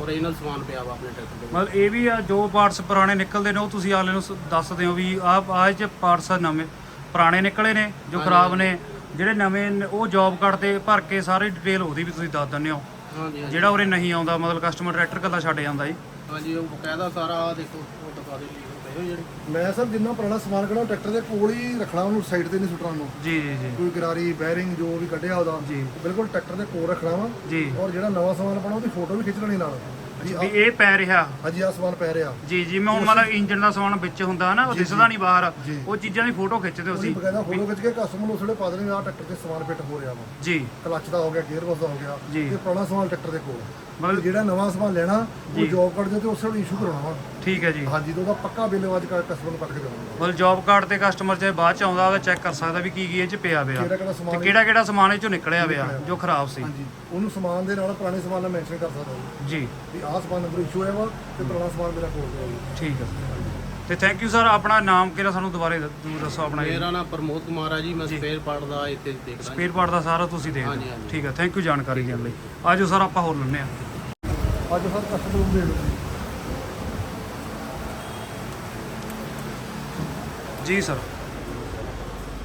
ਓਰੀਜਨਲ ਸਮਾਨ ਪਿਆ ਵਾ ਆਪਣੇ ਟਰੈਕਟਰ ਦੇ ਮਤਲਬ ਇਹ ਵੀ ਆ ਜੋ ਪਾਰਟਸ ਪੁਰਾਣੇ ਨਿਕਲਦੇ ਨੇ ਉਹ ਤੁਸੀਂ ਆਲੇ ਨੂੰ ਸ- ਦੱਸਦੇ ਹੋ ਵੀ ਆਹ ਆਹ ਚ ਪਾਰਟਸ ਨਵੇਂ ਪੁਰਾਣੇ ਨਿਕਲੇ ਨੇ ਜੋ ਖਰਾਬ ਨੇ ਜਿਹੜੇ ਨਵੇਂ ਨੇ, ਉਹ ਜੌਬ ਕਾਰਡ ਤੇ ਭਰ ਕੇ ਸਾਰੀ ਡਿਟੇਲ ਉਹਦੀ ਵੀ ਤੁਸੀਂ ਦੱਸ ਦਿੰਦੇ ਹੋ। ਹਾਂਜੀ ਹਾਂਜੀ। ਜਿਹੜਾ ਉਰੇ ਨਹੀਂ ਆਉਂਦਾ ਮਤਲਬ ਕਸਟਮਰ ਟਰੈਕਟਰ ਕੱਲਾ ਛੱਡ ਜਾਂਦਾ ਜੀ। ਹਾਂਜੀ ਉਹ ਬਕਾਇਦਾ ਸਾਰਾ ਆਹ ਦੇਖੋ ਉਹ ਦਿਖਾ ਦੇ ਲੀਗਲ ਜਿਹੜੇ? ਮੈਂ ਸਰ ਜਿੰਨਾ ਪੁਰਾਣਾ ਸਮਾਨ ਕੱਢਣਾ ਟਰੈਕਟਰ ਦੇ ਕੋਲ ਹੀ ਰੱਖਣਾ ਉਹਨੂੰ ਸਾਈਡ ਤੇ ਨਹੀਂ ਸੁੱਟਣਾ ਉਹਨੂੰ। ਜੀ ਜੀ ਜੀ। ਕੋਈ ਗਰਾਰੀ ਬੈਰਿੰਗ ਜੋ ਵੀ ਕੱਢਿਆ ਉਹਦਾ ਜੀ। ਬਿਲਕੁਲ ਟਰੈਕਟਰ ਦੇ ਕੋਲ ਰੱਖਣਾ ਵਾ। ਜੀ। ਔਰ ਜਿਹੜਾ ਨਵਾਂ ਸਮਾਨ ਪਾਣਾ ਉਹਦੀ ਫੋਟੋ ਵੀ ਖਿੱਚ ਲੈਣੀ ਨਾਲ। ਜੀ ਵੀ ਇਹ ਪੈ ਰਿਹਾ। ਹਾਂਜੀ ਆ ਸਮਾਨ ਪੈ ਰਿਹਾ। ਜੀ ਜੀ ਮੈਂ ਹੁਣ ਮਤਲਬ ਇੰਜਨ ਦਾ ਸਮਾਨ ਵਿੱਚ ਹੁੰਦਾ ਨਾ ਉਹ ਦਿਸਦਾ ਨਹੀਂ ਬਾਹਰ। ਜੀ। ਉਹ ਚੀਜ਼ਾਂ ਦੀ ਫੋਟੋ ਖਿੱਚਦੇ ਹੋ ਉਹਦੀ ਸੀ ਬਕਾਇਦਾ ਫੋਟੋ ਖਿੱਚ ਕੇ ਕਸਟਮਰ ਨੂੰ ਉਸਲੇ ਪਾ ਦੇਣੀ ਆ ਟਰੈਕਟਰ ਤੇ ਸਮਾਨ ਫਿੱਟ ਹੋ ਰਿਹਾ ਵਾ। ਜੀ। ਕਲੱਚ ਦਾ ਹੋ ਗਿਆ ਗੇਅਰ ਬਾਕਸ ਦਾ ਹੋ ਗਿਆ। ਜੀ। ਇਹ ਪੁਰਾਣਾ ਸਮਾਨ ਟਰੈਕਟਰ ਦੇ ਕੋਲ। ਮਤਲਬ ਜਿਹੜਾ ਨਵਾਂ ਸਮਾਨ ਲੈਣਾ ਜੀ। ਉਹ ਜੋਬ ਕੱਢ ਦੇ ਤੇ ਉਸੇ ਵੇਲੇ ਇਸ਼ੂ ਕਰਾਉਣਾ। ਵਾ ਠੀਕ ਹੈ ਜੀ। ਹਾਂਜੀ ਤੇ ਉਹਦਾ ਪੱਕਾ ਬਿੱਲ ਅੱਜ ਕਸਟਮਰ ਨੂੰ ਕੱਟ ਕੇ ਦੇਵਾਂਗਾ। ਮਤਲਬ ਜੌਬ ਕਾਰਡ ਤੇ ਕਸਟਮਰ ਚਾਹੇ ਬਾਅਦ ਚ ਆਉਂਦਾ ਉਹਦਾ ਚੈੱਕ ਕਰ ਸਕਦਾ ਵੀ ਕੀ ਕੀ ਇਹ ਚ ਪਿਆ ਪਿਆ ਕਿਹੜਾ ਕਿਹੜਾ ਤੇ ਸਮਾਨ ਕਿਹੜਾ ਕਿਹੜਾ ਸਮਾਨ ਇਹ ਚੋਂ ਨਿਕਲਿਆ ਪਿਆ ਜੋ ਖਰਾਬ ਸੀ। ਹਾਂਜੀ ਉਹਨੂੰ ਸਮਾਨ ਦੇ ਨਾਲ ਪੁਰਾਣੇ ਸਮਾਨ ਨਾਲ ਮੈਂਸ਼ਨ ਕਰ ਸਕਦਾ ਜੀ ਜੀ। ਵੀ ਆਹ ਸਮਾਨ ਅੰਦਰ ਇਸ਼ੂ ਹੋਇਆ ਵਾ ਤੇ ਪੁਰਾਣਾ ਸਮਾਨ ਮੇਰਾ ਕੋਲ ਜੀ ਠੀਕ ਹੈ। ਤੇ ਥੈਂਕ ਯੂ ਸਰ ਆਪਣਾ ਨਾਮ ਕਿਹੜਾ ਸਾਨੂੰ ਦੁਬਾਰੇ ਦੱਸੋ ਆਪਣਾ ਮੇਰਾ ਨਾਮ ਪ੍ਰਮੋਦ ਕੁਮਾਰ ਆ ਜੀ ਮੈਂ ਸਪੇਅਰ ਪਾਰਟ ਦਾ ਇੱਥੇ ਦੇਖਦਾ ਜੀ। ਸਪੇਅਰ ਪਾਰਟ ਦਾ ਸਾਰਾ ਤੁਸੀਂ ਦੇਖਦੇ ਹੋ। ਠੀਕ ਹੈ ਥੈਂਕ ਯੂ ਜਾਣਕਾਰੀ ਦੇਣ ਲਈ। ਆਜੋ ਸਰ ਆਪਾਂ ਹੋਰ ਲੈਂਦੇ ਆ। ਅੱਜ ਸਰ ਕਸਟਮਰ ਨੂੰ ਦੇ ਦਿਓ। ਜੀ ਸਰ।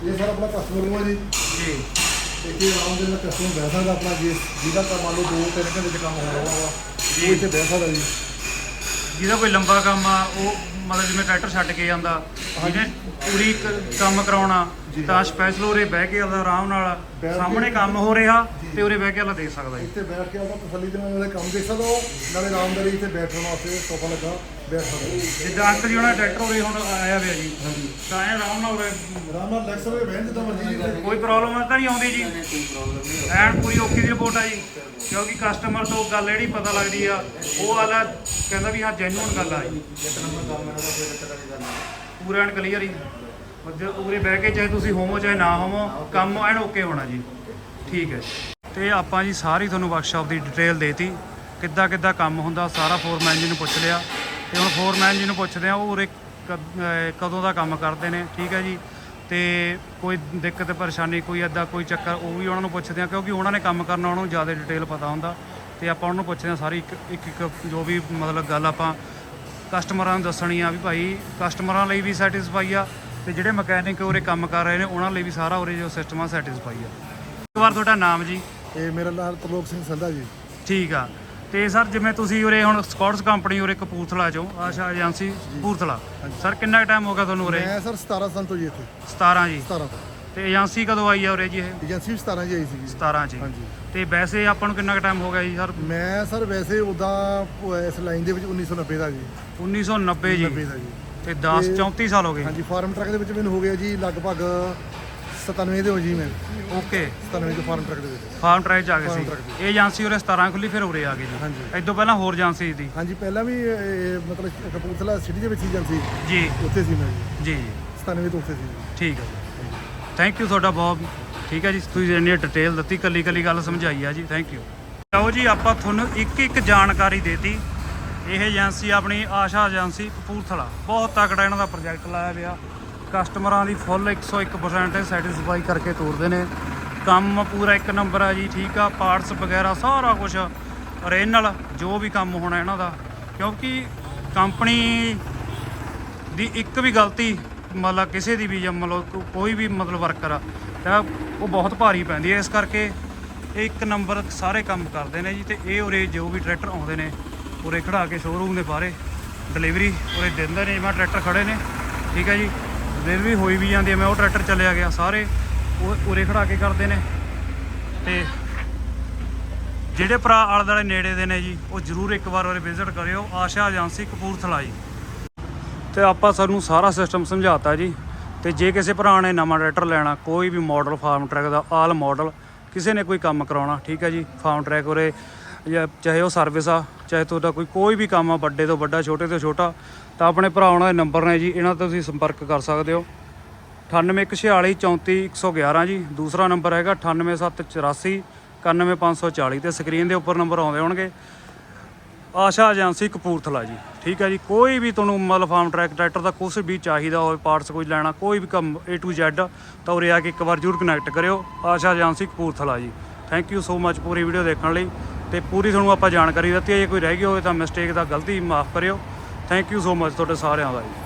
ਇਹ ਸਰ ਆਪਣਾ ਕਸਟਮਰ ਨੂੰ ਹੈ ਜੀ। ਜੀ। ਇੱਥੇ ਆਰਾਮ ਦੇ ਨਾਲ ਕਸਟਮਰ ਬਹਿ ਸਕਦਾ ਆਪਣਾ ਜੀ ਜਿਹਦਾ ਕੰਮ ਮੰਨ ਲਓ 2-3 ਘੰਟੇ ਚ ਕੰਮ ਹੋ ਰਿਹਾ ਵਾ ਜੀ। ਇੱਥੇ ਬਹਿ ਸਕਦਾ ਜੀ। ਜਿਹਦਾ ਕੋਈ ਲੰਬਾ ਕੰਮ ਆ ਉਹ ਮਤਲਬ ਜਿਵੇਂ ਟਰੈਕਟਰ ਛੱਡ ਕੇ ਜਾਂਦਾ ਜਿਹਨੇ ਪੂਰੀ ਕੰਮ ਕਰਾਉਣਾ। ਤਾਂ ਸਪੈਸ਼ਲ ਉਰੇ ਬਹਿ ਕੇ ਆਪਦਾ ਆਰਾਮ ਨਾਲ ਸਾਹਮਣੇ ਕੰਮ ਹੋ ਰਿਹਾ ਤੇ ਉਰੇ ਬਹਿ ਕੇ ਆਪਦਾ ਦੇਖ ਸਕਦਾ ਜੀ। ਇੱਥੇ ਬੈਠ ਕੇ ਆਪਣਾ ਤਸੱਲੀ ਦੇ ਨਾਲ ਨਾਲੇ ਕੰਮ ਦੇਖ ਸਕਦਾ ਉਹ। ਨਾਲੇ ਆਰਾਮਦਾਰੀ ਇੱਥੇ ਬੈਠਣ ਵਾਸਤੇ ਸੋਫਾ ਲੱਗਾ ਬੈਠ ਸਕਦਾ। ਜੀ ਜਿੱਦਾਂ ਅੰਕਲ ਜੀ ਉਹਨਾਂ ਟਰੈਕਟਰ ਉਰੇ ਹੁਣ ਆਇਆ ਹੋਇਆ ਜੀ। ਤਾਂ ਐਂ ਆਰਾਮ ਨਾਲ ਉਰੇ ਆਰਾਮ ਨਾਲ ਲੈਕਸ ਹੋਵੇ ਬਹਿਣ ਜਿੱਦਾਂ ਮਰਜ਼ੀ। ਕੋਈ ਪ੍ਰੋਬਲਮ ਤਾਂ ਨਹੀਂ ਆਉਂਦੀ ਜੀ। ਐਨ ਪੂਰੀ ਓਕੇ ਦੀ ਰਿਪੋਰਟ ਆ ਜੀ। ਕਿਉਂਕਿ ਕਸਟਮਰ ਤੋਂ ਗੱਲ ਜਿਹੜੀ ਪਤਾ ਲੱਗਦੀ ਆ ਉਹ ਵਾਲਾ ਕਹਿੰਦਾ ਵੀ ਹਾਂ ਜੈਨੂਇਨ ਗੱਲ ਆ ਜੀ। ਪੂਰਾ ਐਨ ਕਲੀਅਰ ਹੀ। ਮਤਲਬ ਉਰੇ ਬਹਿ ਕੇ ਚਾਹੇ ਤੁਸੀਂ ਹੋਵੋ ਚਾਹੇ ਨਾ ਹੋਵੋ, ਕੰਮ ਐਨ ਓਕੇ ਹੋਣਾ ਜੀ। ਠੀਕ ਹੈ ਤੇ ਆਪਾਂ ਜੀ ਸਾਰੀ ਤੁਹਾਨੂੰ ਵਰਕਸ਼ਾਪ ਦੀ ਡਿਟੇਲ ਦੇਤੀ। ਕਿੱਦਾਂ ਕਿੱਦਾਂ ਕੰਮ ਹੁੰਦਾ, ਸਾਰਾ ਫੋਰਮੈਨ ਜੀ ਨੂੰ ਪੁੱਛ ਲਿਆ। ਤੇ ਹੁਣ ਫੋਰਮੈਨ ਜੀ ਨੂੰ ਪੁੱਛਦੇ ਆ ਉਹ ਉਰੇ ਕਦੋਂ ਦਾ ਕੰਮ ਕਰਦੇ ਨੇ, ਠੀਕ ਹੈ ਜੀ। ਤੇ ਕੋਈ ਦਿੱਕਤ, ਪਰੇਸ਼ਾਨੀ, ਕੋਈ ਐਦਾਂ ਕੋਈ ਚੱਕਰ, ਉਹ ਵੀ ਉਹਨਾਂ ਨੂੰ ਪੁੱਛਦੇ ਆ ਕਿਉਂਕਿ ਉਹਨਾਂ ਨੇ ਕੰਮ ਕਰਨਾ, ਉਹਨਾਂ ਨੂੰ ਜ਼ਿਆਦਾ ਡਿਟੇਲ ਪਤਾ ਹੁੰਦਾ। ਤੇ ਆਪਾਂ ਉਹਨਾਂ ਨੂੰ ਪੁੱਛਦੇ ਆ ਸਾਰੀ ਇੱਕ ਇੱਕ ਇੱਕ ਜੋ ਵੀ ਮਤਲਬ ਗੱਲ ਆਪਾਂ ਕਸਟਮਰਾਂ ਨੂੰ ਦੱਸਣੀ ਆ ਵੀ ਭਾਈ ਕਸਟਮਰਾਂ ਲਈ ਵੀ ਸੈਟੀਸਫਾਈ ਆ ਤੇ ਜਿਹੜੇ ਮਕੈਨਿਕ ਉਰੇ ਕੰਮ ਕਰ ਰਹੇ ਨੇ ਉਹਨਾਂ ਲਈ ਵੀ ਸਾਰਾ ਉਰੇ ਜੋ ਸਿਸਟਮ ਆ ਸੈਟੀਸਫਾਈ ਆ। ਇੱਕ ਵਾਰ ਤੁਹਾਡਾ ਨਾਮ ਜੀ? ਇਹ ਮੇਰਾ ਨਾਮ ਤਰਲੋਕ ਸਿੰਘ ਸੰਧਾ ਜੀ। ਠੀਕ ਆ। ਤੇ ਸਰ ਜਿਵੇਂ ਤੁਸੀਂ ਉਰੇ ਹੁਣ ਸਕਾਟਸ ਕੰਪਨੀ ਉਰੇ ਕਪੂਰਥਲਾ ਚੋਂ ਆਸ਼ਾ ਏਜੰਸੀ ਕਪੂਰਥਲਾ। ਸਰ ਕਿੰਨਾ ਟਾਈਮ ਹੋ ਗਿਆ ਤੁਹਾਨੂੰ ਉਰੇ? ਮੈਂ ਸਰ 17 ਸਾਲ ਤੋਂ ਜੀ ਇੱਥੇ। 17 ਜੀ। 17 ਤੋਂ ਤੇ ਏਜੰਸੀ ਕਦੋਂ ਆਈ ਆ ਉਰੇ ਜੀ ਇਹ? ਏਜੰਸੀ ਵੀ 17 ਜੀ ਆਈ ਸੀ 17 ਚ ਹਾਂਜੀ। ਤੇ ਵੈਸੇ ਆਪਾਂ ਨੂੰ ਕਿੰਨਾ ਕੁ ਟਾਈਮ ਹੋ ਗਿਆ ਜੀ ਸਰ? ਮੈਂ ਸਰ ਵੈਸੇ ਉਦਾਂ ਇਸ ਲਾਈਨ ਦੇ ਵਿੱਚ 1990 ਦਾ ਜੀ। 1990 ਜੀ। 90 ਦਾ ਜੀ। ਤੇ 10 ਤੇ- 34 ਸਾਲ ਹੋ ਗਏ। ਹਾਂਜੀ ਫਾਰਮ ਟਰੱਕ ਦੇ ਵਿੱਚ ਮੈਨੂੰ ਹੋ ਗਿਆ ਜੀ ਲਗਭਗ 97 ਦੇ ਹੋ ਜੀ ਮੈਂ। ਓਕੇ। 97 ਦੇ ਫਾਰਮ ਟਰੱਕ ਦੇ ਵਿੱਚ। ਫਾਰਮ ਟਰੈਕ ਚ ਆ ਗਏ Farm ਸੀ ਇਹ ਏਜੰਸੀ ਉਰੇ 17 ਖੁੱਲੀ ਫਿਰ ਉਰੇ ਆ ਗਏ ਜੀ। ਹਾਂਜੀ। ਇਦੋਂ ਪਹਿਲਾਂ ਹੋਰ ਏਜੰਸੀ ਸੀ। ਹਾਂਜੀ ਪਹਿਲਾਂ ਵੀ ਇਹ, ਮਤਲਬ ਕਪੂਰਥਲਾ ਸਿਟੀ ਦੇ ਵਿੱਚ ਏਜੰਸੀ ਜੀ। ਉੱਥੇ ਸੀ ਮੈਂ ਜੀ। ਜੀ ਜੀ। 97 ਤੋਂ ਉੱਥੇ ਸੀ ਜੀ। ਠੀਕ ਹੈ ਥੈਂਕ ਯੂ ਤੁਹਾਡਾ ਬਹੁਤ। ਠੀਕ ਹੈ ਜੀ ਤੁਸੀਂ ਇੰਨੀ ਡਿਟੇਲ ਦਿੱਤੀ ਕੱਲੀ ਕੱਲੀ ਗੱਲ ਸਮਝਾਈ ਆ ਜੀ। ਥੈਂਕ ਯੂ ਲਓ ਜੀ ਆਪਾਂ ਤੁਹਾਨੂੰ ਇੱਕ ਇੱਕ ਜਾਣਕਾਰੀ ਦੇਤੀ। ਇਹ ਏਜੰਸੀ ਆਪਣੀ ਆਸ਼ਾ ਏਜੰਸੀ ਕਪੂਰਥਲਾ। ਬਹੁਤ ਤਕੜਾ ਇਹਨਾਂ ਦਾ ਪ੍ਰੋਜੈਕਟ ਲਾਇਆ ਪਿਆ। ਕਸਟਮਰਾਂ ਦੀ ਫੁੱਲ 101% ਸੈਟੀਸਫਾਈ ਕਰਕੇ ਤੋਰਦੇ ਨੇ। ਕੰਮ ਪੂਰਾ ਇੱਕ ਨੰਬਰ ਆ ਜੀ, ਠੀਕ ਆ। ਪਾਰਟਸ ਵਗੈਰਾ ਸਾਰਾ ਕੁਝ ਓਰੀਜਨਲ ਜੋ ਵੀ ਕੰਮ ਹੋਣਾ ਇਹਨਾਂ ਦਾ। ਕਿਉਂਕਿ ਕੰਪਨੀ ਦੀ ਇੱਕ ਵੀ ਗਲਤੀ, ਮਤਲਬ ਕਿਸੇ ਦੀ ਵੀ ਜਾਂ ਮਤਲਬ ਕੋਈ ਵੀ ਮਤਲਬ ਵਰਕਰ ਆ, ਤਾਂ ਉਹ ਬਹੁਤ ਭਾਰੀ ਪੈਂਦੀ ਹੈ ਇਸ ਕਰਕੇ ਇਹ ਇੱਕ ਨੰਬਰ ਸਾਰੇ ਕੰਮ ਕਰਦੇ ਨੇ ਜੀ, ਤੇ ਇਹ ਉਰੇ ਜੋ ਵੀ ਟਰੈਕਟਰ ਆਉਂਦੇ ਨੇ ਉਰੇ ਖੜਾ ਕੇ ਸ਼ੋਰੂਮ ਦੇ ਬਾਹਰੇ ਡਿਲੀਵਰੀ ਉਰੇ ਦਿੰਦੇ ਨੇ, ਮੈਂ ਟਰੈਕਟਰ ਖੜੇ ਨੇ, ਠੀਕ ਹੈ ਜੀ। ਡਿਲੀਵਰੀ ਹੋਈ ਵੀ ਜਾਂਦੀ ਹੈ, ਮੈਂ ਉਹ ਟਰੈਕਟਰ ਚੱਲਿਆ ਗਿਆ, ਸਾਰੇ ਉਹ ਉਰੇ ਖੜਾ ਕੇ ਕਰਦੇ ਨੇ। ਤੇ ਜਿਹੜੇ ਭਰਾ ਆਲੇ ਦੁਆਲੇ ਨੇੜੇ ਦੇ ਨੇ ਜੀ, ਉਹ ਜ਼ਰੂਰ ਇੱਕ ਵਾਰ ਉਰੇ ਵਿਜ਼ਿਟ ਕਰਿਓ। ਆਸ਼ਾ ਏਜੰਸੀ ਕਪੂਰਥਲਾ ਜੀ। ਤੇ ਆਪਾਂ ਸਾਨੂੰ ਸਾਰਾ ਸਿਸਟਮ ਸਮਝਾਤਾ ਜੀ। ਤੇ ਜੇ ਕਿਸੇ ਭਰਾ ਨੇ ਨਵਾਂ ਟਰੈਕਟਰ ਲੈਣਾ, ਕੋਈ ਵੀ ਮਾਡਲ ਫਾਰਮ ਟਰੈਕ ਦਾ, ਆਲ ਮਾਡਲ ਕਿਸੇ ਨੇ ਕੋਈ ਕੰਮ ਕਰਾਉਣਾ, ਠੀਕ ਹੈ ਜੀ। ਫਾਰਮ ਟਰੈਕ ਉਰੇ ਜਾਂ ਚਾਹੇ ਉਹ ਸਰਵਿਸ ਆ ਚਾਹੇ ਤੁਹਾਡਾ ਕੋਈ ਕੋਈ ਵੀ ਕੰਮ ਆ, ਵੱਡੇ ਤੋਂ ਵੱਡਾ, ਛੋਟੇ ਤੋਂ ਛੋਟਾ, ਤਾਂ ਆਪਣੇ ਭਰਾਵਾਂ ਦੇ ਨੰਬਰ ਨੇ ਜੀ, ਇਹਨਾਂ ਤੇ ਤੁਸੀਂ ਸੰਪਰਕ ਕਰ ਸਕਦੇ ਹੋ। 9814434111 ਜੀ, ਦੂਸਰਾ ਨੰਬਰ ਹੈਗਾ 98784 91540 ਤੇ ਸਕਰੀਨ ਦੇ ਉੱਪਰ ਨੰਬਰ ਆਉਂਦੇ ਹੋਣਗੇ। ਆਸ਼ਾ ਏਜੰਸੀ ਕਪੂਰਥਲਾ ਜੀ, ਠੀਕ ਹੈ ਜੀ, ਕੋਈ ਵੀ ਤੁਹਾਨੂੰ ਮਤਲਬ ਫਾਰਮ ਟਰੈਕ ਟਰੈਕਟਰ ਦਾ ਕੁਝ ਵੀ ਚਾਹੀਦਾ ਹੋਵੇ ਪਾਰਟਸ ਕੋਈ ਲੈਣਾ, ਕੋਈ ਵੀ ਕੰਮ A to Z, ਤਾਂ ਉਰੇ ਆ ਕੇ ਇੱਕ ਵਾਰ ਜ਼ਰੂਰ ਕਨੈਕਟ ਕਰਿਓ। Asha agency Kapurthala ji thank you so much Puri video ਦੇਖਣ ਲਈ। ਤੇ ਪੂਰੀ ਤੁਹਾਨੂੰ ਆਪਾਂ ਜਾਣਕਾਰੀ ਦਿੱਤੀ ਹੈ। ਜੇ ਕੋਈ ਰਹਿ ਗਈ ਹੋਵੇ ਤਾਂ ਮਿਸਟੇਕ ਦਾ ਗਲਤੀ ਮਾਫ ਕਰਿਓ। ਥੈਂਕ ਯੂ ਸੋ ਮੱਚ ਤੁਹਾਡੇ ਸਾਰਿਆਂ ਦਾ ਜੀ।